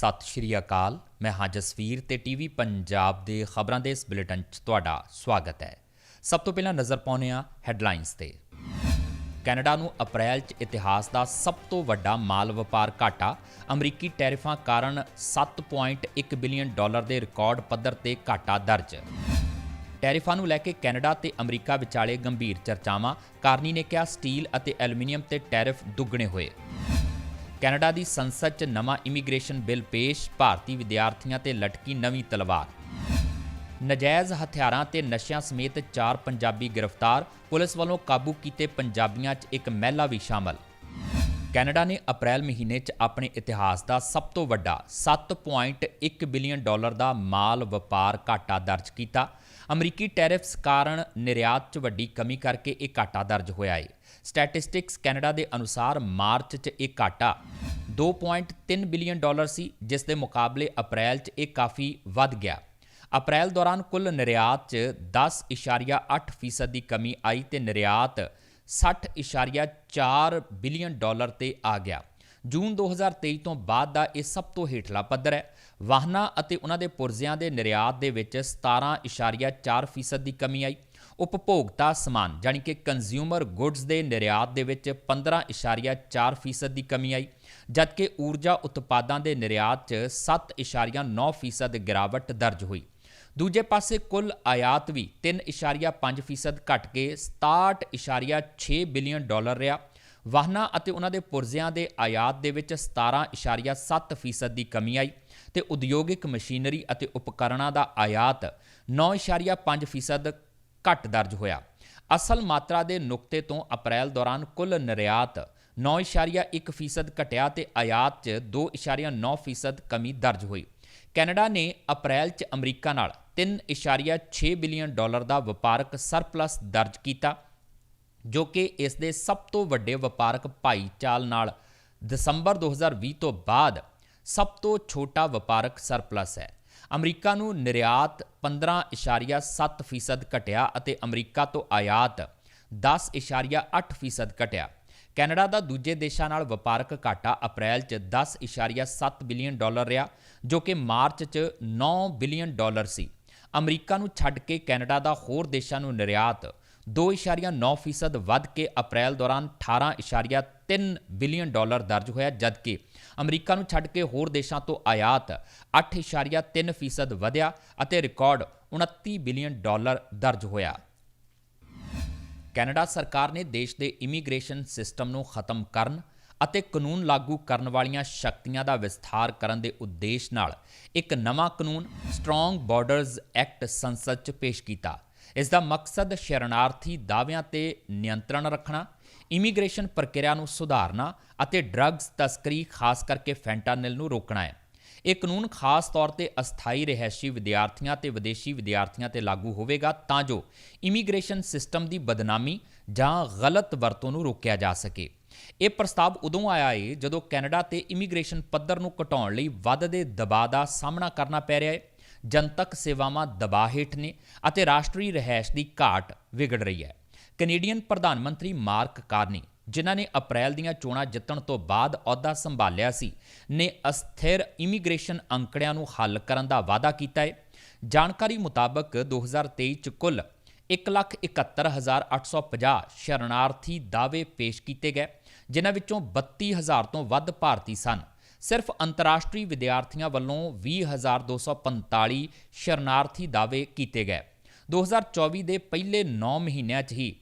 ਸਤਿ ਸ਼੍ਰੀ ਅਕਾਲ। ਮੈਂ ਹਾਂ ਜਸਵੀਰ ਤੇ ਟੀਵੀ ਪੰਜਾਬ ਦੇ ਖਬਰਾਂ ਦੇ ਇਸ ਬੁਲੇਟਿਨ 'ਚ ਤੁਹਾਡਾ ਸਵਾਗਤ ਹੈ। ਸਭ ਤੋਂ ਪਹਿਲਾਂ ਨਜ਼ਰ ਪਾਉਂਦੇ ਹਾਂ ਹੈਡਲਾਈਨਸ ਤੇ। ਕੈਨੇਡਾ ਨੂੰ ਅਪ੍ਰੈਲ 'ਚ ਇਤਿਹਾਸ ਦਾ ਸਭ ਤੋਂ ਵੱਡਾ ਮਾਲ ਵਪਾਰ ਘਾਟਾ, ਅਮਰੀਕੀ ਟੈਰਿਫਾਂ ਕਾਰਨ 7.1 ਬਿਲੀਅਨ ਡਾਲਰ ਦੇ ਰਿਕਾਰਡ ਪੱਧਰ ਤੇ ਘਾਟਾ ਦਰਜ। ਟੈਰਿਫਾਂ ਨੂੰ ਲੈ ਕੇ ਕੈਨੇਡਾ ਤੇ ਅਮਰੀਕਾ ਵਿਚਾਲੇ ਗੰਭੀਰ ਚਰਚਾਵਾਂ, ਕਾਰਨੀ ਨੇ ਕਿਹਾ ਸਟੀਲ ਅਤੇ ਐਲੂਮੀਨੀਅਮ ਤੇ ਟੈਰਿਫ ਦੁੱਗਣੇ ਹੋਏ। ਕੈਨੇਡਾ ਦੀ ਸੰਸਦ 'ਚ ਨਵਾਂ ਇਮੀਗ੍ਰੇਸ਼ਨ ਬਿੱਲ ਪੇਸ਼, ਭਾਰਤੀ ਵਿਦਿਆਰਥੀਆਂ ਤੇ ਲਟਕੀ ਨਵੀਂ ਤਲਵਾਰ। ਨਜਾਇਜ਼ ਹਥਿਆਰਾਂ ਤੇ ਨਸ਼ਿਆਂ ਸਮੇਤ ਚਾਰ ਪੰਜਾਬੀ ਗ੍ਰਿਫਤਾਰ, ਪੁਲਿਸ ਵੱਲੋਂ ਕਾਬੂ ਕੀਤੇ ਪੰਜਾਬੀਆਂ 'ਚ ਇੱਕ ਮਹਿਲਾ ਵੀ ਸ਼ਾਮਲ। ਕੈਨੇਡਾ ਨੇ ਅਪ੍ਰੈਲ ਮਹੀਨੇ 'ਚ ਆਪਣੇ ਇਤਿਹਾਸ ਦਾ ਸਭ ਤੋਂ ਵੱਡਾ 7.1 ਬਿਲੀਅਨ ਡਾਲਰ ਦਾ ਮਾਲ ਵਪਾਰ ਘਾਟਾ ਦਰਜ ਕੀਤਾ। ਅਮਰੀਕੀ ਟੈਰਿਫਸ ਕਾਰਨ ਨਿਰਯਾਤ 'ਚ ਵੱਡੀ ਕਮੀ ਕਰਕੇ ਇਹ ਘਾਟਾ ਦਰਜ ਹੋਇਆ ਹੈ ਸਟੈਟਿਸਟਿਕਸ ਕੈਨੇਡਾ ਦੇ ਅਨੁਸਾਰ ਮਾਰਚ 'ਚ ਇਹ ਘਾਟਾ 2.3 ਬਿਲੀਅਨ ਡਾਲਰ ਸੀ, ਜਿਸ ਦੇ ਮੁਕਾਬਲੇ ਅਪ੍ਰੈਲ 'ਚ ਇਹ ਕਾਫੀ ਵੱਧ ਗਿਆ। ਅਪ੍ਰੈਲ ਦੌਰਾਨ ਕੁੱਲ ਨਿਰਯਾਤ 'ਚ 10.8% ਦੀ ਕਮੀ ਆਈ ਤੇ ਨਿਰਯਾਤ 60.4 ਬਿਲੀਅਨ ਡਾਲਰ ਤੇ ਆ ਗਿਆ। ਜੂਨ 2023 ਤੋਂ ਬਾਅਦ ਦਾ ਇਹ ਸਭ ਤੋਂ ਹੇਠਲਾ ਪੱਧਰ ਹੈ। ਵਾਹਨਾਂ ਅਤੇ ਉਹਨਾਂ ਦੇ ਪੁਰਜ਼ਿਆਂ ਦੇ ਨਿਰਯਾਤ ਦੇ ਵਿੱਚ 17.4% ਦੀ ਕਮੀ ਆਈ। ਉਪਭੋਗਤਾ ਸਮਾਨ ਯਾਨੀ ਕਿ ਕੰਜ਼ਿਊਮਰ ਗੁੱਡਸ ਦੇ ਨਿਰਯਾਤ ਦੇ ਵਿੱਚ 15.4% ਦੀ ਕਮੀ ਆਈ, ਜਦਕਿ ਊਰਜਾ ਉਤਪਾਦਾਂ ਦੇ ਨਿਰਯਾਤ 'ਚ 7.9% ਗਿਰਾਵਟ ਦਰਜ ਹੋਈ। ਦੂਜੇ ਪਾਸੇ ਕੁੱਲ ਆਯਾਤ ਵੀ 3.5% ਘਟ ਕੇ 67.6 ਬਿਲੀਅਨ ਡਾਲਰ ਰਿਹਾ। ਵਾਹਨਾਂ ਅਤੇ ਉਹਨਾਂ ਦੇ ਪੁਰਜ਼ਿਆਂ ਦੇ ਆਯਾਤ ਦੇ ਵਿੱਚ 17.7% ਦੀ ਕਮੀ ਆਈ। ਤੇ ਉਦਯੋਗਿਕ ਮਸ਼ੀਨਰੀ ਅਤੇ ਉਪਕਰਣਾਂ ਦਾ ਆਯਾਤ 9.5% ਘੱਟ ਦਰਜ ਹੋਇਆ। ਅਸਲ ਮਾਤਰਾ ਦੇ ਨੁਕਤੇ ਤੋਂ ਅਪ੍ਰੈਲ ਦੌਰਾਨ ਕੁੱਲ ਨਿਰਯਾਤ 9.1% ਘਟਿਆ ਤੇ ਆਯਾਤ 'ਚ 2.9% ਕਮੀ ਦਰਜ ਹੋਈ। ਕੈਨੇਡਾ ਨੇ ਅਪ੍ਰੈਲ 'ਚ ਅਮਰੀਕਾ ਨਾਲ 3.6 ਬਿਲੀਅਨ ਡਾਲਰ ਦਾ ਵਪਾਰਕ ਸਰਪਲਸ ਦਰਜ ਕੀਤਾ, ਜੋ ਕਿ ਇਸ ਦੇ ਸਭ ਤੋਂ ਵੱਡੇ ਵਪਾਰਕ ਭਾਈਚਾਲ ਨਾਲ ਦਸੰਬਰ 2020 ਤੋਂ ਬਾਅਦ ਸਭ ਤੋਂ ਛੋਟਾ ਵਪਾਰਕ ਸਰਪਲਸ ਹੈ। ਅਮਰੀਕਾ ਨੂੰ ਨਿਰਯਾਤ 15.7% ਘਟਿਆ ਅਤੇ ਅਮਰੀਕਾ ਤੋਂ ਆਯਾਤ 10.8% ਘਟਿਆ। ਕੈਨੇਡਾ ਦਾ ਦੂਜੇ ਦੇਸ਼ਾਂ ਨਾਲ ਵਪਾਰਕ ਘਾਟਾ ਅਪ੍ਰੈਲ 'ਚ 10.7 ਬਿਲੀਅਨ ਡਾਲਰ ਰਿਹਾ, ਜੋ ਕਿ ਮਾਰਚ 'ਚ 9 ਬਿਲੀਅਨ ਡਾਲਰ ਸੀ। ਅਮਰੀਕਾ ਨੂੰ ਛੱਡ ਕੇ ਕੈਨੇਡਾ ਦਾ ਹੋਰ ਦੇਸ਼ਾਂ ਨੂੰ ਨਿਰਯਾਤ 2.9% ਵੱਧ ਕੇ ਅਪ੍ਰੈਲ ਦੌਰਾਨ 18.3 ਬਿਲੀਅਨ ਡਾਲਰ ਦਰਜ ਹੋਇਆ, ਜਦਕਿ ਅਮਰੀਕਾ ਨੂੰ ਛੱਡ ਕੇ ਹੋਰ ਦੇਸ਼ਾਂ ਤੋਂ ਆਯਾਤ 8.3% ਵਧਿਆ ਅਤੇ ਰਿਕਾਰਡ 29 ਬਿਲੀਅਨ ਡਾਲਰ ਦਰਜ ਹੋਇਆ। ਕੈਨੇਡਾ ਸਰਕਾਰ ਨੇ ਦੇਸ਼ ਦੇ ਇਮੀਗ੍ਰੇਸ਼ਨ ਸਿਸਟਮ ਨੂੰ ਖਤਮ ਕਰਨ ਅਤੇ ਕਾਨੂੰਨ ਲਾਗੂ ਕਰਨ ਵਾਲੀਆਂ ਸ਼ਕਤੀਆਂ ਦਾ ਵਿਸਥਾਰ ਕਰਨ ਦੇ ਉਦੇਸ਼ ਨਾਲ ਇੱਕ ਨਵਾਂ ਕਾਨੂੰਨ ਸਟਰੋਂਗ ਬਾਰਡਰਜ਼ ਐਕਟ ਸੰਸਦ 'ਚ ਪੇਸ਼ ਕੀਤਾ। ਇਸ ਦਾ ਮਕਸਦ ਸ਼ਰਨਾਰਥੀ ਦਾਅਵਿਆਂ ਤੇ ਨਿਯੰਤਰਣ ਰੱਖਣਾ, ਇਮੀਗ੍ਰੇਸ਼ਨ ਪ੍ਰਕਿਰਿਆ ਨੂੰ ਸੁਧਾਰਨਾ ਅਤੇ ਡਰੱਗਸ ਤਸਕਰੀ ਖਾਸ ਕਰਕੇ ਫੈਂਟਾਨਿਲ ਨੂੰ ਰੋਕਣਾ ਹੈ। ਇਹ ਕਾਨੂੰਨ ਖਾਸ ਤੌਰ ਤੇ ਅਸਥਾਈ ਰਹਿਸ਼ੀ ਵਿਦਿਆਰਥੀਆਂ ਤੇ ਵਿਦੇਸ਼ੀ ਵਿਦਿਆਰਥੀਆਂ ਤੇ ਲਾਗੂ ਹੋਵੇਗਾ ਤਾਂ ਜੋ ਇਮੀਗ੍ਰੇਸ਼ਨ ਸਿਸਟਮ ਦੀ ਬਦਨਾਮੀ ਜਾਂ ਗਲਤ ਵਰਤੋਂ ਨੂੰ ਰੋਕਿਆ ਜਾ ਸਕੇ। ਇਹ ਪ੍ਰਸਤਾਵ ਉਦੋਂ ਆਇਆ ਏ ਜਦੋਂ ਕੈਨੇਡਾ ਤੇ ਇਮੀਗ੍ਰੇਸ਼ਨ ਪੱਧਰ ਨੂੰ ਘਟਾਉਣ ਲਈ ਵੱਧਦੇ ਦਬਾਅ ਦਾ ਸਾਹਮਣਾ ਕਰਨਾ ਪੈ ਰਿਹਾ ਹੈ ਜਨਤਕ ਸੇਵਾਵਾਂ ਦਬਾਅ ਹੇਠ ਨੇ ਅਤੇ ਰਾਸ਼ਟਰੀ ਰਹਿائش ਦੀ ਘਾਟ ਵਿਗੜ ਰਹੀ ਹੈ। ਕੈਨੇਡੀਅਨ ਪ੍ਰਧਾਨ ਮੰਤਰੀ ਮਾਰਕ ਕਾਰਨੀ, ਜਿਨ੍ਹਾਂ ਨੇ ਅਪ੍ਰੈਲ ਦੀਆਂ ਚੋਣਾਂ ਜਿੱਤਣ ਤੋਂ ਬਾਅਦ ਅਹੁਦਾ ਸੰਭਾਲਿਆ ਸੀ, ਨੇ ਅਸਥਿਰ ਇਮੀਗ੍ਰੇਸ਼ਨ ਅੰਕੜਿਆਂ ਨੂੰ ਹੱਲ ਕਰਨ ਦਾ ਵਾਅਦਾ ਕੀਤਾ ਹੈ। ਜਾਣਕਾਰੀ ਮੁਤਾਬਕ 2023 ਚ ਕੁੱਲ 171850 ਸ਼ਰਨਾਰਥੀ ਦਾਅਵੇ ਪੇਸ਼ ਕੀਤੇ ਗਏ, ਜਿਨ੍ਹਾਂ ਵਿੱਚੋਂ 32000 ਤੋਂ ਵੱਧ ਭਾਰਤੀ ਸਨ। ਸਿਰਫ ਅੰਤਰਰਾਸ਼ਟਰੀ ਵਿਦਿਆਰਥੀਆਂ ਵੱਲੋਂ 20245 ਸ਼ਰਨਾਰਥੀ ਦਾਅਵੇ ਕੀਤੇ ਗਏ। 2024 ਦੇ ਪਹਿਲੇ 9 ਮਹੀਨਿਆਂ 'ਚ ਹੀ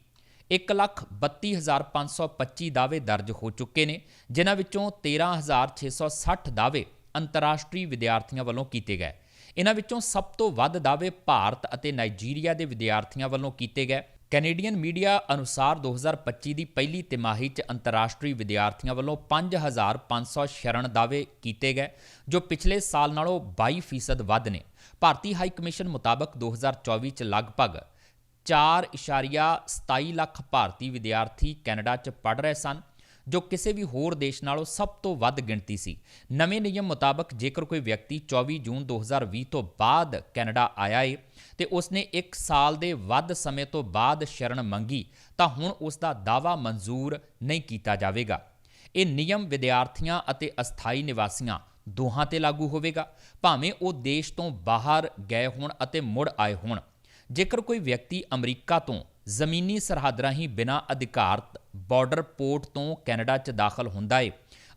132525 ਦਾਅਵੇ ਦਰਜ ਹੋ ਚੁੱਕੇ ਨੇ, ਜਿਨ੍ਹਾਂ ਵਿੱਚੋਂ 13660 ਦਾਅਵੇ ਅੰਤਰਰਾਸ਼ਟਰੀ ਵਿਦਿਆਰਥੀਆਂ ਵੱਲੋਂ ਕੀਤੇ ਗਏ। ਇਹਨਾਂ ਵਿੱਚੋਂ ਸਭ ਤੋਂ ਵੱਧ ਦਾਅਵੇ ਭਾਰਤ ਅਤੇ ਨਾਈਜੀਰੀਆ ਦੇ ਵਿਦਿਆਰਥੀਆਂ ਵੱਲੋਂ ਕੀਤੇ ਗਏ। ਕੈਨੇਡੀਅਨ ਮੀਡੀਆ ਅਨੁਸਾਰ 2025 ਦੀ ਪਹਿਲੀ ਤਿਮਾਹੀ 'ਚ ਅੰਤਰਰਾਸ਼ਟਰੀ ਵਿਦਿਆਰਥੀਆਂ ਵੱਲੋਂ 5500 ਸ਼ਰਨ ਦਾਅਵੇ ਕੀਤੇ ਗਏ, ਜੋ ਪਿਛਲੇ ਸਾਲ ਨਾਲੋਂ 22% ਵੱਧ ਨੇ। ਭਾਰਤੀ ਹਾਈ ਕਮਿਸ਼ਨ ਮੁਤਾਬਕ 2024 'ਚ ਲਗਭਗ 4.27 ਲੱਖ ਭਾਰਤੀ ਵਿਦਿਆਰਥੀ ਕੈਨੇਡਾ 'ਚ ਪੜ੍ਹ ਰਹੇ ਸਨ, ਜੋ ਕਿਸੇ ਵੀ ਹੋਰ ਦੇਸ਼ ਨਾਲੋਂ ਸਭ ਤੋਂ ਵੱਧ ਗਿਣਤੀ ਸੀ। ਨਵੇਂ ਨਿਯਮ ਮੁਤਾਬਕ ਜੇਕਰ ਕੋਈ ਵਿਅਕਤੀ 24 ਜੂਨ 2020 ਤੋਂ ਬਾਅਦ ਕੈਨੇਡਾ ਆਇਆ ਏ ਤੇ ਉਸਨੇ 1 ਸਾਲ ਦੇ ਵੱਧ ਸਮੇਂ ਤੋਂ ਬਾਅਦ ਸ਼ਰਨ ਮੰਗੀ, ਤਾਂ ਹੁਣ ਉਸ ਦਾ ਦਾਅਵਾ ਮਨਜ਼ੂਰ ਨਹੀਂ ਕੀਤਾ ਜਾਵੇਗਾ। ਇਹ ਨਿਯਮ ਵਿਦਿਆਰਥੀਆਂ ਅਤੇ ਅਸਥਾਈ ਨਿਵਾਸੀਆਂ ਦੋਹਾਂ ਤੇ ਲਾਗੂ ਹੋਵੇਗਾ। ਭਾਵੇਂ ਉਹ ਦੇਸ਼ ਤੋਂ ਬਾਹਰ ਗਏ ਹੋਣ ਅਤੇ ਮੁੜ ਆਏ ਹੋਣ। ਜੇਕਰ ਕੋਈ ਵਿਅਕਤੀ ਅਮਰੀਕਾ ਤੋਂ ਜ਼ਮੀਨੀ ਸਰਹੱਦ ਰਾਹੀਂ ਬਿਨਾਂ ਅਧਿਕਾਰਤ ਬਾਰਡਰ ਪੋਰਟ ਤੋਂ ਕੈਨੇਡਾ 'ਚ ਦਾਖਲ ਹੁੰਦਾ ਏ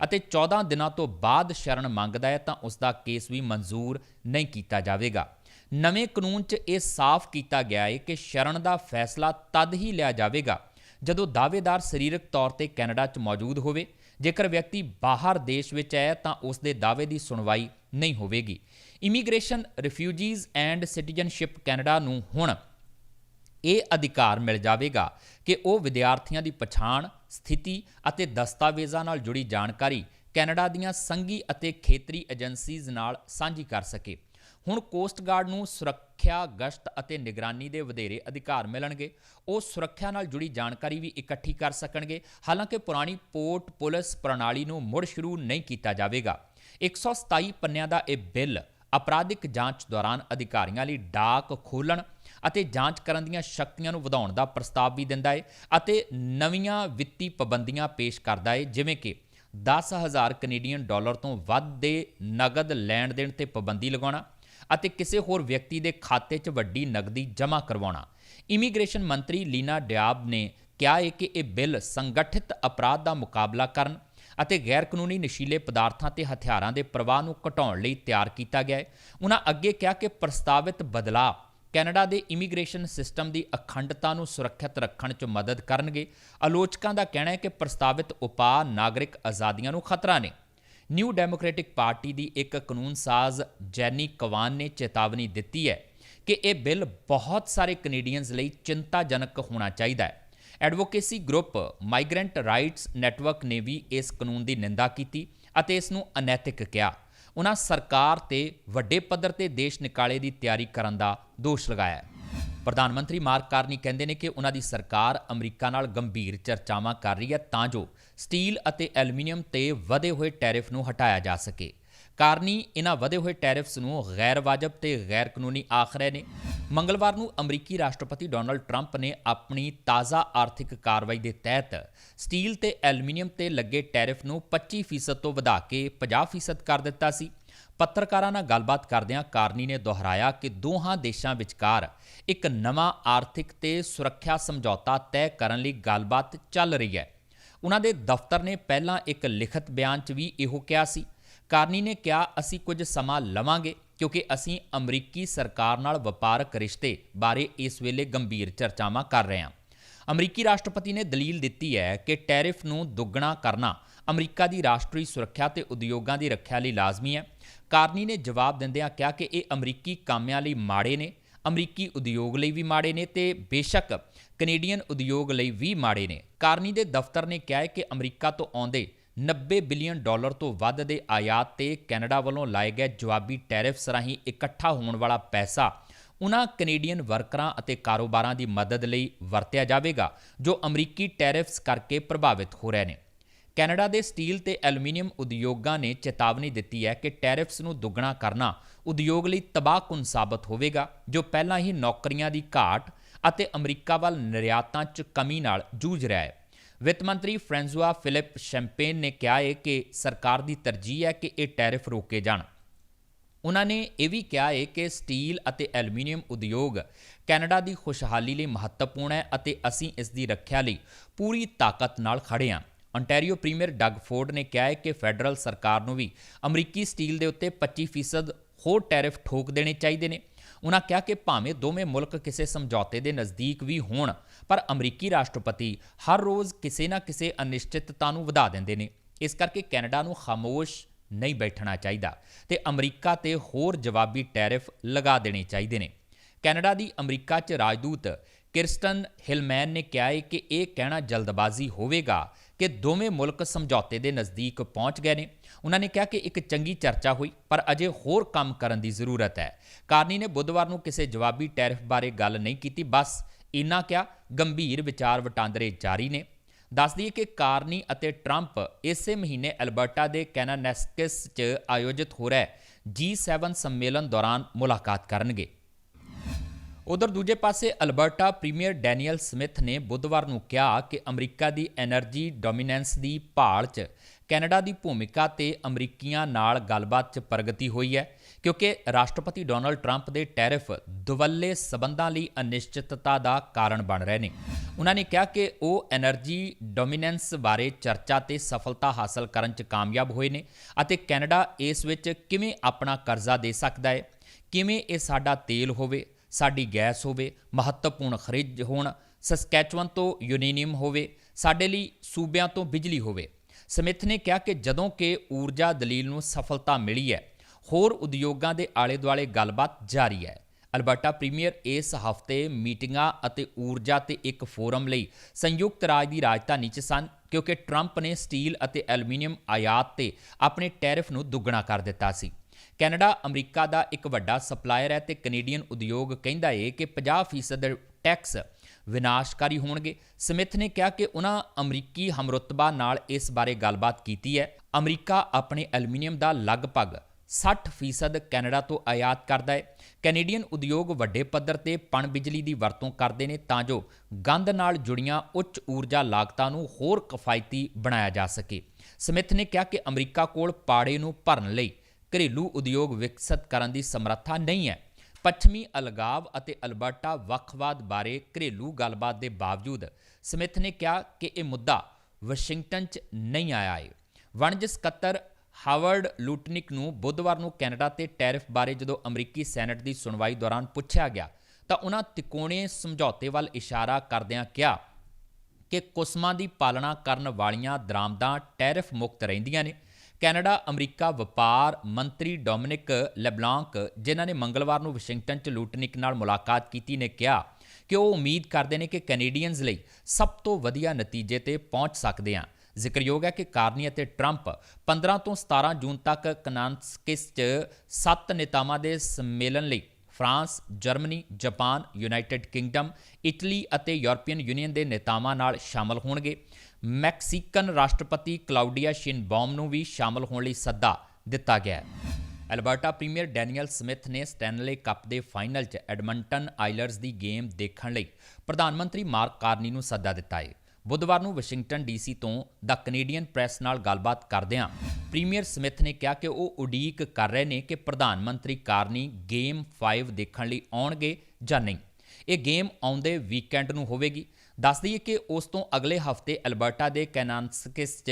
ਅਤੇ 14 ਦਿਨਾਂ ਤੋਂ ਬਾਅਦ ਸ਼ਰਨ ਮੰਗਦਾ ਹੈ ਤਾਂ ਉਸ ਦਾ ਕੇਸ ਵੀ ਮਨਜ਼ੂਰ ਨਹੀਂ ਕੀਤਾ ਜਾਵੇਗਾ। ਨਵੇਂ ਕਾਨੂੰਨ 'ਚ ਇਹ ਸਾਫ਼ ਕੀਤਾ ਗਿਆ ਹੈ ਕਿ ਸ਼ਰਨ ਦਾ ਫੈਸਲਾ ਤਦ ਹੀ ਲਿਆ ਜਾਵੇਗਾ ਜਦੋਂ ਦਾਅਵੇਦਾਰ ਸਰੀਰਕ ਤੌਰ ਤੇ ਕੈਨੇਡਾ 'ਚ ਮੌਜੂਦ ਹੋਵੇ। ਜੇਕਰ ਵਿਅਕਤੀ ਬਾਹਰ ਦੇਸ਼ ਵਿੱਚ ਹੈ ਤਾਂ ਉਸ ਦੇ ਦਾਅਵੇ ਦੀ ਸੁਣਵਾਈ ਨਹੀਂ ਹੋਵੇਗੀ। Immigration, refugees and citizenship Canada ਨੂੰ ਹੁਣ ਇਹ ਅਧਿਕਾਰ ਮਿਲ ਜਾਵੇਗਾ ਕਿ ਉਹ ਵਿਦਿਆਰਥੀਆਂ ਦੀ ਪਛਾਣ, ਸਥਿਤੀ ਅਤੇ ਦਸਤਾਵੇਜ਼ਾਂ ਨਾਲ ਜੁੜੀ ਜਾਣਕਾਰੀ ਕੈਨੇਡਾ ਦੀਆਂ ਸੰਘੀ ਅਤੇ ਖੇਤਰੀ ਏਜੰਸੀਜ਼ ਨਾਲ ਸਾਂਝੀ ਕਰ ਸਕੇ। ਹੁਣ ਕੋਸਟ ਗਾਰਡ ਨੂੰ ਸੁਰੱਖਿਆ ਗਸ਼ਤ ਅਤੇ ਨਿਗਰਾਨੀ ਦੇ ਵਧੇਰੇ ਅਧਿਕਾਰ ਮਿਲਣਗੇ। ਉਹ ਸੁਰੱਖਿਆ ਨਾਲ ਜੁੜੀ ਜਾਣਕਾਰੀ ਵੀ ਇਕੱਠੀ ਕਰ ਸਕਣਗੇ। ਹਾਲਾਂਕਿ ਪੁਰਾਣੀ ਪੋਰਟ ਪੁਲਿਸ ਪ੍ਰਣਾਲੀ ਨੂੰ ਮੁੜ ਸ਼ੁਰੂ ਨਹੀਂ ਕੀਤਾ ਜਾਵੇਗਾ। 127 ਪੰਨਿਆਂ ਦਾ ਇਹ ਬਿੱਲ ਅਪਰਾਧਿਕ ਜਾਂਚ ਦੌਰਾਨ ਅਧਿਕਾਰੀਆਂ ਲਈ ਡਾਕ ਖੋਲਣ ਅਤੇ ਜਾਂਚ ਕਰਨ ਦੀਆਂ ਸ਼ਕਤੀਆਂ ਨੂੰ ਵਧਾਉਣ ਦਾ ਪ੍ਰਸਤਾਵ ਵੀ ਦਿੰਦਾ ਹੈ ਅਤੇ ਨਵੀਆਂ ਵਿੱਤੀ ਪਾਬੰਦੀਆਂ ਪੇਸ਼ ਕਰਦਾ ਹੈ ਜਿਵੇਂ ਕਿ 10000 ਕੈਨੇਡੀਅਨ ਡਾਲਰ ਤੋਂ ਵੱਧ ਦੇ ਨਗਦ ਲੈਣ ਦੇਣ ਤੇ ਪਾਬੰਦੀ ਲਗਾਉਣਾ ਅਤੇ ਕਿਸੇ ਹੋਰ ਵਿਅਕਤੀ ਦੇ ਖਾਤੇ 'ਚ ਵੱਡੀ ਨਗਦੀ ਜਮ੍ਹਾਂ ਕਰਵਾਉਣਾ। ਇਮੀਗ੍ਰੇਸ਼ਨ ਮੰਤਰੀ ਲੀਨਾ ਡਿਆਬ ਨੇ ਕਿਹਾ ਹੈ ਕਿ ਇਹ ਬਿੱਲ ਸੰਗਠਿਤ ਅਪਰਾਧ ਦਾ ਮੁਕਾਬਲਾ ਕਰਨ ਅਤੇ ਗੈਰ ਕਾਨੂੰਨੀ ਨਸ਼ੀਲੇ ਪਦਾਰਥਾਂ ਤੇ ਹਥਿਆਰਾਂ ਦੇ ਪ੍ਰਵਾਹ ਨੂੰ ਘਟਾਉਣ ਲਈ ਤਿਆਰ ਕੀਤਾ ਗਿਆ ਹੈ ਉਹਨਾਂ ਅੱਗੇ ਕਿਹਾ ਕਿ ਪ੍ਰਸਤਾਵਿਤ ਬਦਲਾਅ ਕੈਨੇਡਾ ਦੇ ਇਮੀਗ੍ਰੇਸ਼ਨ ਸਿਸਟਮ ਦੀ ਅਖੰਡਤਾ ਨੂੰ ਸੁਰੱਖਿਅਤ ਰੱਖਣ 'ਚ ਮਦਦ ਕਰਨਗੇ। ਆਲੋਚਕਾਂ ਦਾ ਕਹਿਣਾ ਹੈ ਕਿ ਪ੍ਰਸਤਾਵਿਤ ਉਪਾਅ ਨਾਗਰਿਕ ਆਜ਼ਾਦੀਆਂ ਨੂੰ ਖਤਰਾ ਨੇ। ਨਿਊ ਡੈਮੋਕ੍ਰੈਟਿਕ ਪਾਰਟੀ ਦੀ ਇੱਕ ਕਾਨੂੰਨ ਸਾਜ਼ ਜੈਨੀ ਕਵਾਨ ਨੇ ਚੇਤਾਵਨੀ ਦਿੱਤੀ ਹੈ ਕਿ ਇਹ ਬਿੱਲ ਬਹੁਤ ਸਾਰੇ ਕੈਨੇਡੀਅਨਸ ਲਈ ਚਿੰਤਾਜਨਕ ਹੋਣਾ ਚਾਹੀਦਾ ਹੈ। Advocacy group migrant rights network ਨੇ ਵੀ ਇਸ ਕਾਨੂੰਨ ਦੀ ਨਿੰਦਾ ਕੀਤੀ ਅਤੇ ਇਸ ਨੂੰ ਅਨੈਤਿਕ ਕਿਹਾ। ਉਹਨਾਂ ਸਰਕਾਰ ਤੇ ਵੱਡੇ ਪੱਧਰ ਤੇ ਦੇਸ਼ ਨਿਕਾਲੇ ਦੀ ਤਿਆਰੀ ਕਰਨ ਦਾ ਦੋਸ਼ ਲਗਾਇਆ ਪ੍ਰਧਾਨ ਮੰਤਰੀ ਮਾਰਕ ਕਾਰਨੀ ਕਹਿੰਦੇ ਨੇ ਕਿ ਉਹਨਾਂ ਦੀ ਸਰਕਾਰ ਅਮਰੀਕਾ ਨਾਲ ਗੰਭੀਰ ਚਰਚਾਵਾਂ ਕਰ ਰਹੀ ਹੈ, ਤਾਂ ਜੋ ਸਟੀਲ ਅਤੇ ਐਲੂਮੀਨੀਅਮ ਤੇ ਵਧੇ ਹੋਏ ਟੈਰਿਫ ਨੂੰ ਹਟਾਇਆ ਜਾ ਸਕੇ। ਕਾਰਨੀ ਇਹਨਾਂ ਵਧੇ ਹੋਏ ਟੈਰਿਫਸ ਨੂੰ ਗੈਰ ਵਾਜਬ ਤੇ ਗੈਰ ਕਾਨੂੰਨੀ ਆਖ ਰਹੇ ਨੇ। ਮੰਗਲਵਾਰ ਨੂੰ ਅਮਰੀਕੀ ਰਾਸ਼ਟਰਪਤੀ ਡੋਨਲਡ ਟਰੰਪ ਨੇ ਆਪਣੀ ਤਾਜ਼ਾ ਆਰਥਿਕ ਕਾਰਵਾਈ ਦੇ ਤਹਿਤ ਸਟੀਲ ਤੇ ਐਲੂਮੀਨੀਅਮ ਤੇ ਲੱਗੇ ਟੈਰਿਫ ਨੂੰ 25% ਤੋਂ ਵਧਾ ਕੇ 50% ਕਰ ਦਿੱਤਾ ਸੀ। ਪੱਤਰਕਾਰਾਂ ਨਾਲ ਗੱਲਬਾਤ ਕਰਦਿਆਂ ਕਾਰਨੀ ਨੇ ਦੁਹਰਾਇਆ ਕਿ ਦੋਹਾਂ ਦੇਸ਼ਾਂ ਵਿਚਕਾਰ ਇੱਕ ਨਵਾਂ ਆਰਥਿਕ ਤੇ ਸੁਰੱਖਿਆ ਸਮਝੌਤਾ ਤੈਅ ਕਰਨ ਲਈ ਗੱਲਬਾਤ ਚੱਲ ਰਹੀ ਹੈ। ਉਹਨਾਂ ਦੇ ਦਫ਼ਤਰ ਨੇ ਪਹਿਲਾਂ ਇੱਕ ਲਿਖਤ ਬਿਆਨ 'ਚ ਵੀ ਇਹੋ ਕਿਹਾ ਸੀ। ਕਾਰਨੀ ਨੇ ਕਿਹਾ, ਅਸੀਂ ਕੁਝ ਸਮਾਂ ਲਵਾਂਗੇ, ਕਿਉਂਕਿ ਅਸੀਂ ਅਮਰੀਕੀ ਸਰਕਾਰ ਨਾਲ ਵਪਾਰਕ ਰਿਸ਼ਤੇ ਬਾਰੇ ਇਸ ਵੇਲੇ ਗੰਭੀਰ ਚਰਚਾਵਾਂ ਕਰ ਰਹੇ ਹਾਂ। ਅਮਰੀਕੀ ਰਾਸ਼ਟਰਪਤੀ ਨੇ ਦਲੀਲ ਦਿੱਤੀ ਹੈ ਕਿ ਟੈਰਿਫ ਨੂੰ ਦੁੱਗਣਾ ਕਰਨਾ ਅਮਰੀਕਾ ਦੀ ਰਾਸ਼ਟਰੀ ਸੁਰੱਖਿਆ ਤੇ ਉਦਯੋਗਾਂ ਦੀ ਰੱਖਿਆ ਲਈ ਲਾਜ਼ਮੀ ਹੈ। ਕਾਰਨੀ ਨੇ ਜਵਾਬ ਦਿੰਦਿਆਂ ਕਿਹਾ ਕਿ ਇਹ ਅਮਰੀਕੀ ਕਾਮਿਆਂ ਲਈ ਮਾੜੇ ਨੇ, ਅਮਰੀਕੀ ਉਦਯੋਗ ਲਈ ਵੀ ਮਾੜੇ ਨੇ ਤੇ ਬੇਸ਼ੱਕ ਕੈਨੇਡੀਅਨ ਉਦਯੋਗ ਲਈ ਵੀ ਮਾੜੇ ਨੇ। ਕਾਰਨੀ ਦੇ ਦਫ਼ਤਰ ਨੇ ਕਿਹਾ ਹੈ ਕਿ ਅਮਰੀਕਾ ਤੋਂ ਆਉਂਦੇ 90 ਬਿਲੀਅਨ ਡਾਲਰ ਤੋਂ ਵੱਧ ਦੇ ਆਯਾਤ ਤੇ ਕੈਨੇਡਾ ਵੱਲੋਂ ਲਾਏ ਗਏ ਜਵਾਬੀ ਟੈਰਿਫਸ ਰਾਹੀਂ ਇਕੱਠਾ ਹੋਣ ਵਾਲਾ ਪੈਸਾ ਉਹਨਾਂ ਕੈਨੇਡੀਅਨ ਵਰਕਰਾਂ ਅਤੇ ਕਾਰੋਬਾਰਾਂ ਦੀ ਮਦਦ ਲਈ ਵਰਤਿਆ ਜਾਵੇਗਾ, ਜੋ ਅਮਰੀਕੀ ਟੈਰਿਫਸ ਕਰਕੇ ਪ੍ਰਭਾਵਿਤ ਹੋ ਰਹੇ ਨੇ। ਕੈਨੇਡਾ ਦੇ ਸਟੀਲ ਤੇ ਐਲੂਮੀਨੀਅਮ ਉਦਯੋਗਾਂ ਨੇ ਚੇਤਾਵਨੀ ਦਿੱਤੀ ਹੈ ਕਿ ਟੈਰਿਫਸ ਨੂੰ ਦੁੱਗਣਾ ਕਰਨਾ ਉਦਯੋਗ ਲਈ ਤਬਾਹਕੁਨ ਸਾਬਤ ਹੋਵੇਗਾ, ਜੋ ਪਹਿਲਾਂ ਹੀ ਨੌਕਰੀਆਂ ਦੀ ਘਾਟ ਅਤੇ ਅਮਰੀਕਾ ਵੱਲ ਨਿਰਯਾਤਾਂ 'ਚ ਕਮੀ ਨਾਲ ਜੂਝ ਰਿਹਾ ਹੈ। ਵਿੱਤ ਮੰਤਰੀ ਫ੍ਰੈਂਜ਼ੂਆ ਫਿਲਿਪ ਸ਼ੈਂਪੇਨ ਨੇ ਕਿਹਾ ਹੈ ਕਿ ਸਰਕਾਰ ਦੀ ਤਰਜੀਹ ਹੈ ਕਿ ਇਹ ਟੈਰਿਫ ਰੋਕੇ ਜਾਣ। ਉਹਨਾਂ ਨੇ ਇਹ ਵੀ ਕਿਹਾ ਹੈ ਕਿ ਸਟੀਲ ਅਤੇ ਐਲੂਮੀਨੀਅਮ ਉਦਯੋਗ ਕੈਨੇਡਾ ਦੀ ਖੁਸ਼ਹਾਲੀ ਲਈ ਮਹੱਤਵਪੂਰਨ ਹੈ ਅਤੇ ਅਸੀਂ ਇਸ ਦੀ ਰੱਖਿਆ ਲਈ ਪੂਰੀ ਤਾਕਤ ਨਾਲ ਖੜੇ ਹਾਂ। ontario ਪ੍ਰੀਮੀਅਰ ਡਗ ਫੋਰਡ ਨੇ ਕਿਹਾ ਹੈ ਕਿ ਫੈਡਰਲ ਸਰਕਾਰ ਨੂੰ ਵੀ ਅਮਰੀਕੀ ਸਟੀਲ ਦੇ ਉੱਤੇ 25% ਹੋਰ ਟੈਰਿਫ ਠੋਕ ਦੇਣੇ ਚਾਹੀਦੇ ਨੇ। ਉਹਨਾਂ ਕਿਹਾ ਕਿ ਭਾਵੇਂ ਦੋਵੇਂ ਮੁਲਕ ਕਿਸੇ ਸਮਝੌਤੇ ਦੇ ਨਜ਼ਦੀਕ ਵੀ ਹੋਣ, ਪਰ ਅਮਰੀਕੀ ਰਾਸ਼ਟਰਪਤੀ ਹਰ ਰੋਜ਼ ਕਿਸੇ ਨਾ ਕਿਸੇ ਅਨਿਸ਼ਚਿਤਤਾ ਨੂੰ ਵਧਾ ਦਿੰਦੇ ਨੇ। ਇਸ ਕਰਕੇ ਕੈਨੇਡਾ ਨੂੰ ਖਾਮੋਸ਼ ਨਹੀਂ ਬੈਠਣਾ ਚਾਹੀਦਾ ਤੇ ਅਮਰੀਕਾ ਤੇ ਹੋਰ ਜਵਾਬੀ ਟੈਰਿਫ ਲਗਾ ਦੇਣੇ ਚਾਹੀਦੇ ਨੇ। ਕੈਨੇਡਾ ਦੀ ਅਮਰੀਕਾ 'ਚ ਰਾਜਦੂਤ ਕਿਰਸਟਨ ਹਿਲਮੈਨ ਨੇ ਕਿਹਾ ਹੈ ਕਿ ਇਹ ਕਹਿਣਾ ਜਲਦਬਾਜ਼ੀ ਹੋਵੇਗਾ ਕਿ ਦੋਵੇਂ ਮੁਲਕ ਸਮਝੌਤੇ ਦੇ ਨਜ਼ਦੀਕ ਪਹੁੰਚ ਗਏ ਨੇ। ਉਹਨਾਂ ਨੇ ਕਿਹਾ ਕਿ ਇੱਕ ਚੰਗੀ ਚਰਚਾ ਹੋਈ, ਪਰ ਅਜੇ ਹੋਰ ਕੰਮ ਕਰਨ ਦੀ ਜ਼ਰੂਰਤ ਹੈ। ਕਾਰਨੀ ਨੇ ਬੁੱਧਵਾਰ ਨੂੰ ਕਿਸੇ ਜਵਾਬੀ ਟੈਰਿਫ ਬਾਰੇ ਗੱਲ ਨਹੀਂ ਕੀਤੀ, ਬਸ ਇੰਨਾ ਕਿਹਾ, ਗੰਭੀਰ ਵਿਚਾਰ ਵਟਾਂਦਰੇ ਜਾਰੀ ਨੇ। ਦੱਸ ਦਈਏ ਕਿ ਕਾਰਨੀ ਅਤੇ ਟਰੰਪ ਇਸੇ ਮਹੀਨੇ ਐਲਬਰਟਾ ਦੇ ਕੈਨਾਨੈਸਕਿਸ 'ਚ ਆਯੋਜਿਤ ਹੋ ਰਿਹਾ G7 ਸੰਮੇਲਨ ਦੌਰਾਨ ਮੁਲਾਕਾਤ ਕਰਨਗੇ। ਉਧਰ ਦੂਜੇ ਪਾਸੇ ਅਲਬਰਟਾ ਪ੍ਰੀਮੀਅਰ ਡੈਨੀਅਲ ਸਮਿਥ ਨੇ ਬੁੱਧਵਾਰ ਨੂੰ ਕਿਹਾ ਕਿ ਅਮਰੀਕਾ ਦੀ એનર્ਜੀ ਡੋਮੀਨੈਂਸ ਦੀ ਭਾਲ 'ਚ ਕੈਨੇਡਾ ਦੀ ਭੂਮਿਕਾ ਤੇ ਅਮਰੀਕੀਆਂ ਨਾਲ ਗੱਲਬਾਤ 'ਚ ਪ੍ਰਗਤੀ ਹੋਈ ਹੈ, ਕਿਉਂਕਿ ਰਾਸ਼ਟਰਪਤੀ ਡੋਨਲਡ ਟਰੰਪ ਦੇ ਟੈਰਿਫ ਦੁਵੱਲੇ ਸਬੰਧਾਂ ਲਈ ਅਨਿਸ਼ਚਿਤਤਾ ਦਾ ਕਾਰਨ ਬਣ ਰਹੇ ਨੇ। ਉਹਨਾਂ ਨੇ ਕਿਹਾ ਕਿ ਉਹ એનર્ਜੀ ਡੋਮੀਨੈਂਸ ਬਾਰੇ ਚਰਚਾ ਤੇ ਸਫਲਤਾ ਹਾਸਲ ਕਰਨ 'ਚ ਕਾਮਯਾਬ ਹੋਏ ਨੇ ਅਤੇ ਕੈਨੇਡਾ ਇਸ ਵਿੱਚ ਕਿਵੇਂ ਆਪਣਾ ਕਰਜ਼ਾ ਦੇ ਸਕਦਾ ਹੈ, ਕਿਵੇਂ ਇਹ ਸਾਡਾ ਤੇਲ ਹੋਵੇ ਸਾਡੀ ਗੈਸ ਹੋਵੇ, ਮਹੱਤਵਪੂਰਨ ਖਰਿੱਜ ਹੋਣ, ਸਸਕੈਚੁਅਨ ਤੋਂ ਯੂਰੇਨੀਅਮ ਹੋਵੇ, ਸਾਡੇ ਲਈ ਸੂਬਿਆਂ ਤੋਂ ਬਿਜਲੀ ਹੋਵੇ। ਸਮਿਥ ਨੇ ਕਿਹਾ ਕਿ ਜਦੋਂ ਕਿ ਊਰਜਾ ਦਲੀਲ ਨੂੰ ਸਫਲਤਾ ਮਿਲੀ ਹੈ, ਹੋਰ ਉਦਯੋਗਾਂ ਦੇ ਆਲੇ ਦੁਆਲੇ ਗੱਲਬਾਤ ਜਾਰੀ ਹੈ। ਅਲਬਰਟਾ ਪ੍ਰੀਮੀਅਰ ਇਸ ਹਫ਼ਤੇ ਮੀਟਿੰਗਾਂ ਅਤੇ ਊਰਜਾ ਤੇ ਇੱਕ ਫੋਰਮ ਲਈ ਸੰਯੁਕਤ ਰਾਜ ਦੀ ਰਾਜਧਾਨੀ 'ਚ ਸਨ, ਕਿਉਂਕਿ ਟਰੰਪ ਨੇ ਸਟੀਲ ਅਤੇ ਐਲੂਮੀਨੀਅਮ ਆਯਾਤ ਤੇ ਆਪਣੇ ਟੈਰਿਫ ਨੂੰ ਦੁੱਗਣਾ ਕਰ ਦਿੱਤਾ ਸੀ। ਕੈਨੇਡਾ, ਅਮਰੀਕਾ ਦਾ ਇੱਕ ਵੱਡਾ ਸਪਲਾਇਰ ਹੈ ਤੇ ਕੈਨੇਡੀਅਨ ਉਦਯੋਗ ਕਹਿੰਦਾ ਏ ਕਿ 50% ਟੈਕਸ ਵਿਨਾਸ਼ਕਾਰੀ ਹੋਣਗੇ। ਸਮਿਥ ਨੇ ਕਿਹਾ ਕਿ ਉਹਨਾਂ ਅਮਰੀਕੀ ਹਮਰੁਤਬਾ ਨਾਲ ਇਸ ਬਾਰੇ ਗੱਲਬਾਤ ਕੀਤੀ ਹੈ। ਅਮਰੀਕਾ ਆਪਣੇ ਐਲੂਮੀਨੀਅਮ ਦਾ ਲਗਭਗ 60% ਕੈਨੇਡਾ ਤੋਂ ਆਯਾਤ ਕਰਦਾ ਹੈ ਕੈਨੇਡੀਅਨ ਉਦਯੋਗ ਵੱਡੇ ਪੱਧਰ ਤੇ ਪਣ ਬਿਜਲੀ ਦੀ ਵਰਤੋਂ ਕਰਦੇ ਨੇ ਤਾਂ ਜੋ ਗੰਧ ਨਾਲ ਜੁੜੀਆਂ ਉੱਚ ਊਰਜਾ ਲਾਗਤਾਂ ਨੂੰ ਹੋਰ ਕਿਫਾਇਤੀ ਬਣਾਇਆ ਜਾ ਸਕੇ। ਸਮਿਥ ਨੇ ਕਿਹਾ ਕਿ ਅਮਰੀਕਾ ਕੋਲ ਪਾੜੇ ਨੂੰ ਭਰਨ ਲਈ ਘਰੇਲੂ ਉਦਯੋਗ ਵਿਕਸਿਤ ਕਰਨ ਦੀ ਸਮਰੱਥਾ ਨਹੀਂ ਹੈ। ਪੱਛਮੀ ਅਲਗਾਵ ਅਤੇ ਅਲਬਰਟਾ ਵੱਖਵਾਦ ਬਾਰੇ ਘਰੇਲੂ ਗੱਲਬਾਤ ਦੇ ਬਾਵਜੂਦ ਸਮਿਥ ਨੇ ਕਿਹਾ ਕਿ ਇਹ ਮੁੱਦਾ ਵਾਸ਼ਿੰਗਟਨ 'ਚ ਨਹੀਂ ਆਇਆ ਹੈ ਵਣਜ ਸਕੱਤਰ ਹਾਵਰਡ ਲੂਟਨਿਕ ਨੂੰ ਬੁੱਧਵਾਰ ਨੂੰ ਕੈਨੇਡਾ ਤੇ ਟੈਰਿਫ ਬਾਰੇ ਜਦੋਂ ਅਮਰੀਕੀ ਸੈਨੇਟ ਦੀ ਸੁਣਵਾਈ ਦੌਰਾਨ ਪੁੱਛਿਆ ਗਿਆ, ਤਾਂ ਉਹਨਾਂ ਤਿਕੋਣੇ ਸਮਝੌਤੇ ਵੱਲ ਇਸ਼ਾਰਾ ਕਰਦਿਆਂ ਕਿਹਾ ਕਿ ਕੁਸਮਾਂ ਦੀ ਪਾਲਣਾ ਕਰਨ ਵਾਲੀਆਂ ਦਰਾਮਦਾਂ ਟੈਰਿਫ ਮੁਕਤ ਰਹਿੰਦੀਆਂ ਨੇ। ਕੈਨੇਡਾ, ਅਮਰੀਕਾ ਵਪਾਰ ਮੰਤਰੀ ਡੋਮਿਨਿਕ ਲੈਬਲਾਂਕ, ਜਿਨ੍ਹਾਂ ਨੇ ਮੰਗਲਵਾਰ ਨੂੰ ਵਾਸ਼ਿੰਗਟਨ 'ਚ ਲੂਟਨਿਕ ਨਾਲ ਮੁਲਾਕਾਤ ਕੀਤੀ, ਨੇ ਕਿਹਾ ਕਿ ਉਹ ਉਮੀਦ ਕਰਦੇ ਨੇ ਕਿ ਕੈਨੇਡੀਅਨਜ਼ ਲਈ ਸਭ ਤੋਂ ਵਧੀਆ ਨਤੀਜੇ ਤੇ ਪਹੁੰਚ ਸਕਦੇ ਆ। ਜ਼ਿਕਰਯੋਗ ਹੈ ਕਿ ਕਾਰਨੀ ਅਤੇ ਟਰੰਪ 15 ਤੋਂ 17 ਜੂਨ ਤੱਕ ਕਨਾਂਸਕਿਸ 'ਚ ਸੱਤ ਨੇਤਾਵਾਂ ਦੇ ਸੰਮੇਲਨ ਲਈ France, Germany, Japan, United Kingdom, Italy ਅਤੇ ਯੂਰਪੀਅਨ ਯੂਨੀਅਨ ਦੇ ਨੇਤਾਵਾਂ ਨਾਲ ਸ਼ਾਮਲ ਹੋਣਗੇ। ਮੈਕਸੀਕਨ ਰਾਸ਼ਟਰਪਤੀ ਕਲਾਉਡੀਆ ਸ਼ਿਨਬੌਮ ਨੂੰ ਵੀ ਸ਼ਾਮਲ ਹੋਣ ਲਈ ਸੱਦਾ ਦਿੱਤਾ ਗਿਆ ਹੈ। ਐਲਬਰਟਾ ਪ੍ਰੀਮੀਅਰ ਡੈਨੀਅਲ ਸਮਿਥ ਨੇ ਸਟੈਨਲੇ ਕੱਪ ਦੇ ਫਾਈਨਲ 'ਚ ਐਡਮੰਟਨ ਆਇਲਰਸ ਦੀ ਗੇਮ ਦੇਖਣ ਲਈ ਪ੍ਰਧਾਨ ਮੰਤਰੀ ਮਾਰਕ ਕਾਰਨੀ ਨੂੰ ਸੱਦਾ ਦਿੱਤਾ ਹੈ ਬੁੱਧਵਾਰ ਨੂੰ ਵਾਸ਼ਿੰਗਟਨ ਡੀਸੀ ਤੋਂ ਦਾ ਕੈਨੇਡੀਅਨ ਪ੍ਰੈਸ ਨਾਲ ਗੱਲਬਾਤ ਕਰਦਿਆਂ ਪ੍ਰੀਮੀਅਰ ਸਮਿਥ ਨੇ ਕਿਹਾ ਕਿ ਉਹ ਉਡੀਕ ਕਰ ਰਹੇ ਨੇ ਕਿ ਪ੍ਰਧਾਨ ਮੰਤਰੀ ਕਾਰਨੀ ਗੇਮ 5 ਦੇਖਣ ਲਈ ਆਉਣਗੇ ਜਾਂ ਨਹੀਂ। ਇਹ ਗੇਮ ਆਉਂਦੇ ਵੀਕਐਂਡ ਨੂੰ ਹੋਵੇਗੀ। ਦੱਸ ਦਈਏ ਕਿ ਉਸ ਤੋਂ ਅਗਲੇ ਹਫ਼ਤੇ ਅਲਬਰਟਾ ਦੇ ਕੈਨਾਂਸਕਿਸ 'ਚ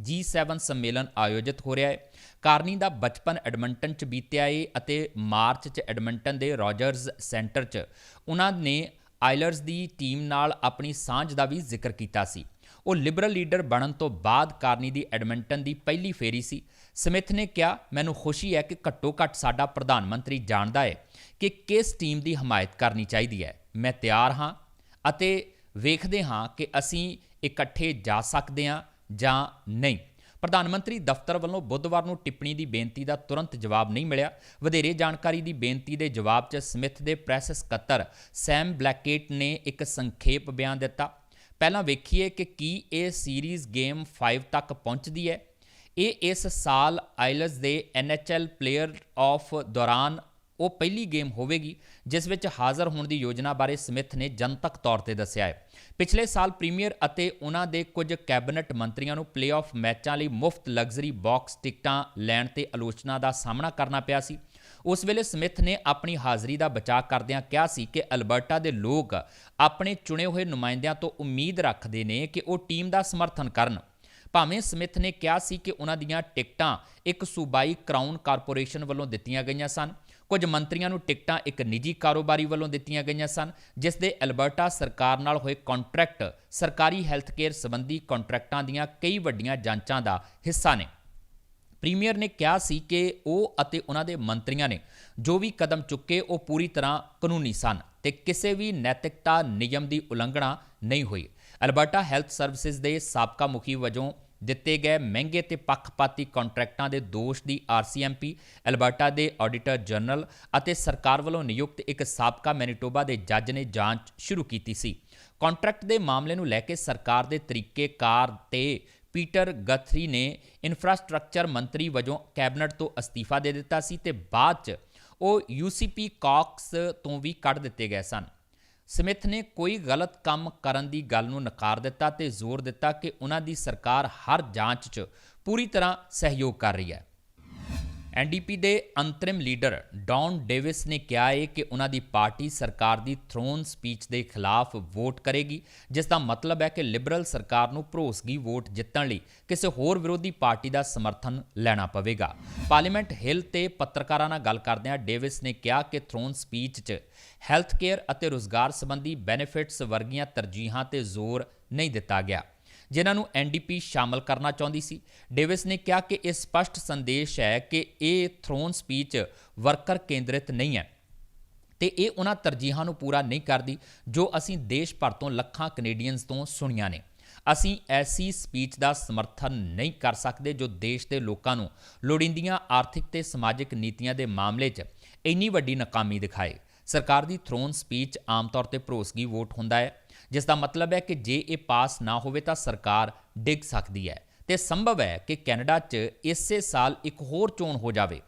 G7 ਸੰਮੇਲਨ ਆਯੋਜਿਤ ਹੋ ਰਿਹਾ ਹੈ। ਕਾਰਨੀ ਦਾ ਬਚਪਨ ਐਡਮੰਟਨ 'ਚ ਬੀਤਿਆ ਏ ਅਤੇ ਮਾਰਚ 'ਚ ਐਡਮੰਟਨ ਦੇ ਰੋਜਰਸ ਸੈਂਟਰ 'ਚ। ਉਹਨਾਂ ਨੇ ਆਇਲਰਸ ਦੀ ਟੀਮ ਨਾਲ ਆਪਣੀ ਸਾਂਝ ਦਾ ਵੀ ਜ਼ਿਕਰ ਕੀਤਾ ਸੀ। ਉਹ ਲਿਬਰਲ ਲੀਡਰ ਬਣਨ ਤੋਂ ਬਾਅਦ ਕਾਰਨੀ ਦੀ ਐਡਮਿੰਟਨ ਦੀ ਪਹਿਲੀ ਫੇਰੀ ਸੀ। ਸਮਿਥ ਨੇ ਕਿਹਾ, ਮੈਨੂੰ ਖੁਸ਼ੀ ਹੈ ਕਿ ਘੱਟੋ ਘੱਟ ਸਾਡਾ ਪ੍ਰਧਾਨ ਮੰਤਰੀ ਜਾਣਦਾ ਹੈ ਕਿ ਕਿਸ ਟੀਮ ਦੀ ਹਮਾਇਤ ਕਰਨੀ ਚਾਹੀਦੀ ਹੈ। ਮੈਂ ਤਿਆਰ ਹਾਂ ਅਤੇ ਵੇਖਦੇ ਹਾਂ ਕਿ ਅਸੀਂ ਇਕੱਠੇ ਜਾ ਸਕਦੇ ਹਾਂ ਜਾਂ ਨਹੀਂ। ਪ੍ਰਧਾਨ ਮੰਤਰੀ ਦਫ਼ਤਰ ਵੱਲੋਂ ਬੁੱਧਵਾਰ ਨੂੰ ਟਿੱਪਣੀ ਦੀ ਬੇਨਤੀ ਦਾ ਤੁਰੰਤ ਜਵਾਬ ਨਹੀਂ ਮਿਲਿਆ। ਵਧੇਰੇ ਜਾਣਕਾਰੀ ਦੀ ਬੇਨਤੀ ਦੇ ਜਵਾਬ 'ਚ ਸਮਿਥ ਦੇ ਪ੍ਰੈਸ ਸਕੱਤਰ ਸੈਮ ਬਲੈਕੇਟ ਨੇ ਇੱਕ ਸੰਖੇਪ ਬਿਆਨ ਦਿੱਤਾ। ਪਹਿਲਾਂ ਵੇਖੀਏ ਕਿ ਕੀ ਇਹ ਸੀਰੀਜ਼ ਗੇਮ 5 ਤੱਕ ਪਹੁੰਚਦੀ ਹੈ। ਇਹ ਇਸ ਸਾਲ ਆਇਲਸ ਦੇ NHL ਪਲੇਅਰ ਆਫ ਦੌਰਾਨ ਉਹ ਪਹਿਲੀ ਗੇਮ ਹੋਵੇਗੀ, ਜਿਸ ਵਿੱਚ ਹਾਜ਼ਰ ਹੋਣ ਦੀ ਯੋਜਨਾ ਬਾਰੇ ਸਮਿਥ ਨੇ ਜਨਤਕ ਤੌਰ ਤੇ ਦੱਸਿਆ ਹੈ। ਪਿਛਲੇ ਸਾਲ ਪ੍ਰੀਮੀਅਰ ਅਤੇ ਉਹਨਾਂ ਦੇ ਕੁਝ ਕੈਬਨਿਟ ਮੰਤਰੀਆਂ ਨੂੰ ਪਲੇਆਫ ਮੈਚਾਂ ਲਈ ਮੁਫਤ ਲਗਜ਼ਰੀ ਬਾਕਸ ਟਿਕਟਾਂ ਲੈਣ ਤੇ ਆਲੋਚਨਾ ਦਾ ਸਾਹਮਣਾ ਕਰਨਾ ਪਿਆ ਸੀ। ਉਸ ਵੇਲੇ ਸਮਿਥ ਨੇ ਆਪਣੀ ਹਾਜ਼ਰੀ ਦਾ ਬਚਾਅ ਕਰਦਿਆਂ ਕਿਹਾ ਸੀ ਕਿ ਅਲਬਰਟਾ ਦੇ ਲੋਕ ਆਪਣੇ ਚੁਣੇ ਹੋਏ ਨੁਮਾਇੰਦਿਆਂ ਤੋਂ ਉਮੀਦ ਰੱਖਦੇ ਨੇ ਕਿ ਉਹ ਟੀਮ ਦਾ ਸਮਰਥਨ ਕਰਨ। ਭਾਵੇਂ ਸਮਿਥ ਨੇ ਕਿਹਾ ਸੀ ਕਿ ਉਹਨਾਂ ਦੀਆਂ ਟਿਕਟਾਂ ਇੱਕ ਸੂਬਾਈ ਕਰਾਊਨ ਕਾਰਪੋਰੇਸ਼ਨ ਵੱਲੋਂ ਦਿੱਤੀਆਂ ਗਈਆਂ ਸਨ ਕੁਝ ਮੰਤਰੀਆਂ ਨੂੰ ਟਿਕਟਾਂ ਇੱਕ ਨਿੱਜੀ ਕਾਰੋਬਾਰੀ ਵੱਲੋਂ ਦਿੱਤੀਆਂ ਗਈਆਂ ਸਨ, ਜਿਸ ਦੇ ਅਲਬਰਟਾ ਸਰਕਾਰ ਨਾਲ ਹੋਏ ਕੰਟਰੈਕਟ, ਸਰਕਾਰੀ ਹੈਲਥ ਕੇਅਰ ਸੰਬੰਧੀ ਕੰਟਰੈਕਟਾਂ ਦੀਆਂ ਕਈ ਵੱਡੀਆਂ ਜਾਂਚਾਂ ਦਾ ਹਿੱਸਾ ਨੇ। ਪ੍ਰੀਮੀਅਰ ਨੇ ਕਿਹਾ ਸੀ ਕਿ ਉਹ ਅਤੇ ਉਹਨਾਂ ਦੇ ਮੰਤਰੀਆਂ ਨੇ ਜੋ ਵੀ ਕਦਮ ਚੁੱਕੇ, ਉਹ ਪੂਰੀ ਤਰ੍ਹਾਂ ਕਾਨੂੰਨੀ ਸਨ ਤੇ ਕਿਸੇ ਵੀ ਨੈਤਿਕਤਾ ਨਿਯਮ ਦੀ ਉਲੰਘਣਾ ਨਹੀਂ ਹੋਈ। ਅਲਬਰਟਾ ਹੈਲਥ ਸਰਵਿਸਿਜ਼ ਦੇ ਸਾਬਕਾ ਮੁਖੀ ਵਜੋਂ ਦਿੱਤੇ ਗਏ ਮਹਿੰਗੇ ਤੇ ਪੱਖਪਾਤੀ ਕੰਟਰੈਕਟਾਂ ਦੇ ਦੋਸ਼ ਦੀ ਆਰਸੀਐਮਪੀ, ਐਲਬਰਟਾ ਦੇ ਆਡੀਟਰ ਜਨਰਲ ਅਤੇ ਸਰਕਾਰ ਵੱਲੋਂ ਨਿਯੁਕਤ ਇੱਕ ਸਾਬਕਾ ਮੈਨੀਟੋਬਾ ਦੇ ਜੱਜ ਨੇ ਜਾਂਚ ਸ਼ੁਰੂ ਕੀਤੀ ਸੀ। ਕੰਟਰੈਕਟ ਦੇ ਮਾਮਲੇ ਨੂੰ ਲੈ ਕੇ ਸਰਕਾਰ ਦੇ ਤਰੀਕੇਕਾਰ ਤੇ ਪੀਟਰ ਗਥਰੀ ਨੇ ਇਨਫਰਾਸਟ੍ਰਕਚਰ ਮੰਤਰੀ ਵਜੋਂ ਕੈਬਨਿਟ ਤੋਂ ਅਸਤੀਫਾ ਦੇ ਦਿੱਤਾ ਸੀ ਤੇ ਬਾਅਦ 'ਚ ਉਹ ਯੂਸੀਪੀ ਕਾਕਸ ਤੋਂ ਵੀ ਕੱਢ ਦਿੱਤੇ ਗਏ ਸਨ। ਸਮਿਥ ਨੇ ਕੋਈ ਗਲਤ ਕੰਮ ਕਰਨ ਦੀ ਗੱਲ ਨੂੰ ਨਕਾਰ ਦਿੱਤਾ ਤੇ ਜ਼ੋਰ ਦਿੱਤਾ ਕਿ ਉਹਨਾਂ ਦੀ ਸਰਕਾਰ ਹਰ ਜਾਂਚ 'ਚ ਪੂਰੀ ਤਰ੍ਹਾਂ ਸਹਿਯੋਗ ਕਰ ਰਹੀ ਹੈ। ਐਨਡੀਪੀ ਦੇ ਅੰਤਰਿਮ ਲੀਡਰ ਡੌਨ ਡੇਵਿਸ ਨੇ ਕਿਹਾ ਹੈ ਕਿ ਉਹਨਾਂ ਦੀ ਪਾਰਟੀ ਸਰਕਾਰ ਦੀ ਥਰੋਨ ਸਪੀਚ ਦੇ ਖਿਲਾਫ ਵੋਟ ਕਰੇਗੀ, ਜਿਸ ਦਾ ਮਤਲਬ ਹੈ ਕਿ ਲਿਬਰਲ ਸਰਕਾਰ ਨੂੰ ਭਰੋਸਗੀ ਵੋਟ ਜਿੱਤਣ ਲਈ, ਕਿਸੇ ਹੋਰ ਵਿਰੋਧੀ ਪਾਰਟੀ ਦਾ ਸਮਰਥਨ ਲੈਣਾ ਪਵੇਗਾ। ਪਾਰਲੀਮੈਂਟ ਹਿੱਲ ਤੇ ਪੱਤਰਕਾਰਾਂ ਨਾਲ ਗੱਲ ਕਰਦਿਆਂ ਡੇਵਿਸ ਨੇ ਕਿਹਾ ਕਿ ਥਰੋਨ ਸਪੀਚ 'ਚ ਹੈਲਥ ਕੇਅਰ ਅਤੇ ਰੋਜ਼ਗਾਰ ਸੰਬੰਧੀ ਬੈਨੀਫਿਟਸ ਵਰਗੀਆਂ ਤਰਜੀਹਾਂ ਤੇ ਜ਼ੋਰ ਨਹੀਂ ਦਿੱਤਾ ਗਿਆ। ਜਿਨ੍ਹਾਂ ਨੂੰ ਐਨਡੀਪੀ ਸ਼ਾਮਲ ਕਰਨਾ ਚਾਹੁੰਦੀ ਸੀ। ਡੇਵਿਸ ਨੇ ਕਿਹਾ ਕਿ ਇਹ ਸਪਸ਼ਟ ਸੰਦੇਸ਼ ਹੈ ਕਿ ਇਹ ਥਰੋਨ ਸਪੀਚ ਵਰਕਰ ਕੇਂਦਰਿਤ ਨਹੀਂ ਹੈ ਤੇ ਇਹ ਉਹਨਾਂ ਤਰਜੀਹਾਂ ਨੂੰ ਪੂਰਾ ਨਹੀਂ ਕਰਦੀ ਜੋ ਅਸੀਂ ਦੇਸ਼ ਭਰ ਤੋਂ ਲੱਖਾਂ ਕੈਨੇਡੀਅਨਸ ਤੋਂ ਸੁਣੀਆਂ ਨੇ। ਅਸੀਂ ਐਸੀ ਸਪੀਚ ਦਾ ਸਮਰਥਨ ਨਹੀਂ ਕਰ ਸਕਦੇ ਜੋ ਦੇਸ਼ ਦੇ ਲੋਕਾਂ ਨੂੰ ਲੋੜੀਂਦੀਆਂ ਆਰਥਿਕ ਤੇ ਸਮਾਜਿਕ ਨੀਤੀਆਂ ਦੇ ਮਾਮਲੇ 'ਚ ਇੰਨੀ ਵੱਡੀ ਨਾਕਾਮੀ ਦਿਖਾਏ। ਸਰਕਾਰ ਦੀ ਥਰੋਨ ਸਪੀਚ ਆਮ ਤੌਰ ਤੇ ਭਰੋਸਗੀ ਵੋਟ ਹੁੰਦਾ ਹੈ। ਜਿਸ ਦਾ ਮਤਲਬ ਹੈ ਕਿ ਜੇ ਇਹ ਪਾਸ ਨਾ ਹੋਵੇ ਤਾਂ ਸਰਕਾਰ ਡਿੱਗ ਸਕਦੀ ਹੈ। ਤੇ ਸੰਭਵ ਹੈ ਕਿ ਕੈਨੇਡਾ 'ਚ ਇਸੇ ਸਾਲ ਇੱਕ ਹੋਰ ਚੋਣ ਹੋ ਜਾਵੇ।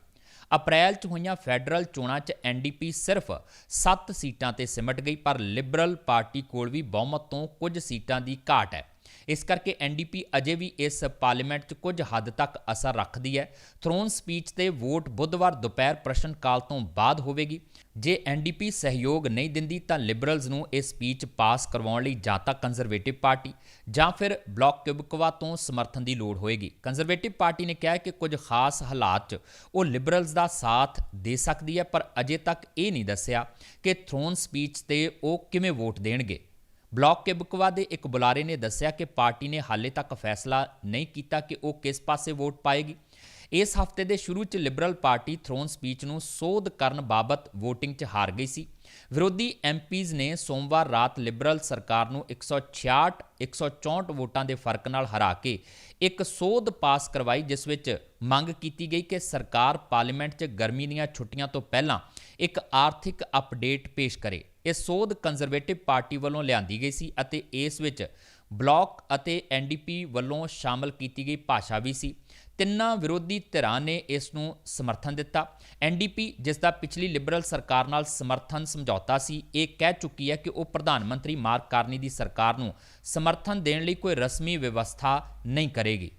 ਅਪ੍ਰੈਲ 'ਚ ਹੋਈਆਂ ਫੈਡਰਲ ਚੋਣਾਂ 'ਚ ਐਨਡੀਪੀ ਸਿਰਫ 7 ਸੀਟਾਂ ਤੇ ਸਿਮਟ ਗਈ, ਪਰ ਲਿਬਰਲ ਪਾਰਟੀ ਕੋਲ ਵੀ ਬਹੁਮਤ ਤੋਂ ਕੁਝ ਸੀਟਾਂ ਦੀ ਘਾਟ ਹੈ। ਇਸ ਕਰਕੇ ਐਨਡੀਪੀ ਅਜੇ ਵੀ ਇਸ ਪਾਰਲੀਮੈਂਟ 'ਚ ਕੁਝ ਹੱਦ ਤੱਕ ਅਸਰ ਰੱਖਦੀ ਹੈ। ਥਰੋਨ ਸਪੀਚ ਤੇ ਵੋਟ ਬੁੱਧਵਾਰ ਦੁਪਹਿਰ ਪ੍ਰਸ਼ਨ ਕਾਲ ਤੋਂ ਬਾਅਦ ਹੋਵੇਗੀ। ਜੇ ਐਨਡੀਪੀ ਸਹਿਯੋਗ ਨਹੀਂ ਦਿੰਦੀ ਤਾਂ ਲਿਬਰਲਜ਼ ਨੂੰ ਇਹ ਸਪੀਚ ਪਾਸ ਕਰਵਾਉਣ ਲਈ ਜਾਂ ਤਾਂ ਕੰਜ਼ਰਵੇਟਿਵ ਪਾਰਟੀ ਜਾਂ ਫਿਰ ਬਲਾਕ ਕਿਬਕਵਾ ਤੋਂ ਸਮਰਥਨ ਦੀ ਲੋੜ ਹੋਏਗੀ। ਕੰਜ਼ਰਵੇਟਿਵ ਪਾਰਟੀ ਨੇ ਕਿਹਾ ਕਿ ਕੁਝ ਖਾਸ ਹਾਲਾਤ 'ਚ ਉਹ ਲਿਬਰਲਜ਼ ਦਾ ਸਾਥ ਦੇ ਸਕਦੀ ਹੈ, ਪਰ ਅਜੇ ਤੱਕ ਇਹ ਨਹੀਂ ਦੱਸਿਆ ਕਿ ਥਰੋਨ ਸਪੀਚ ਤੇ ਉਹ ਕਿਵੇਂ ਵੋਟ ਦੇਣਗੇ। ਬਲਾਕ ਕਿਬਕਵਾ ਦੇ ਇੱਕ ਬੁਲਾਰੇ ਨੇ ਦੱਸਿਆ ਕਿ ਪਾਰਟੀ ਨੇ ਹਾਲੇ ਤੱਕ ਫੈਸਲਾ ਨਹੀਂ ਕੀਤਾ ਕਿ ਉਹ ਕਿਸ ਪਾਸੇ ਵੋਟ ਪਾਏਗੀ। ਇਸ ਹਫ਼ਤੇ ਦੇ ਸ਼ੁਰੂ 'ਚ ਲਿਬਰਲ ਪਾਰਟੀ ਥਰੋਨ ਸਪੀਚ ਨੂੰ ਸੋਧ ਕਰਨ ਬਾਬਤ VOTING 'ਚ ਹਾਰ ਗਈ ਸੀ। ਵਿਰੋਧੀ ਐਮਪੀਜ਼ ਨੇ ਸੋਮਵਾਰ ਰਾਤ ਲਿਬਰਲ ਸਰਕਾਰ ਨੂੰ 166 164 ਵੋਟਾਂ ਦੇ ਫ਼ਰਕ ਨਾਲ ਹਰਾ ਕੇ ਇੱਕ ਸੋਧ ਪਾਸ ਕਰਵਾਈ, ਜਿਸ ਵਿੱਚ ਮੰਗ ਕੀਤੀ ਗਈ ਕਿ ਸਰਕਾਰ ਪਾਰਲੀਮੈਂਟ 'ਚ ਗਰਮੀ ਦੀਆਂ ਛੁੱਟੀਆਂ ਤੋਂ ਪਹਿਲਾਂ ਇੱਕ ਆਰਥਿਕ ਅਪਡੇਟ ਪੇਸ਼ ਕਰੇ। ਇਹ ਸੋਧ ਕੰਜ਼ਰਵੇਟਿਵ ਪਾਰਟੀ ਵੱਲੋਂ ਲਿਆਂਦੀ ਗਈ ਸੀ ਅਤੇ ਇਸ ਵਿੱਚ ਬਲਾਕ ਅਤੇ ਐਨਡੀਪੀ ਵੱਲੋਂ ਸ਼ਾਮਲ ਕੀਤੀ ਗਈ ਭਾਸ਼ਾ ਵੀ ਸੀ। ਤਿੰਨਾਂ ਵਿਰੋਧੀ ਧਿਰਾਂ ਨੇ ਇਸ ਨੂੰ ਸਮਰਥਨ ਦਿੱਤਾ। ਐਨਡੀਪੀ ਜਿਸ ਦਾ ਪਿਛਲੀ ਲਿਬਰਲ ਸਰਕਾਰ ਨਾਲ ਸਮਰਥਨ ਸਮਝੌਤਾ ਸੀ, ਇਹ ਕਹਿ ਚੁੱਕੀ ਹੈ ਕਿ ਉਹ ਪ੍ਰਧਾਨ ਮੰਤਰੀ ਮਾਰਕ ਕਾਰਨੀ ਦੀ ਸਰਕਾਰ ਨੂੰ ਸਮਰਥਨ ਦੇਣ ਲਈ ਕੋਈ ਰਸਮੀ ਵਿਵਸਥਾ ਨਹੀਂ ਕਰੇਗੀ।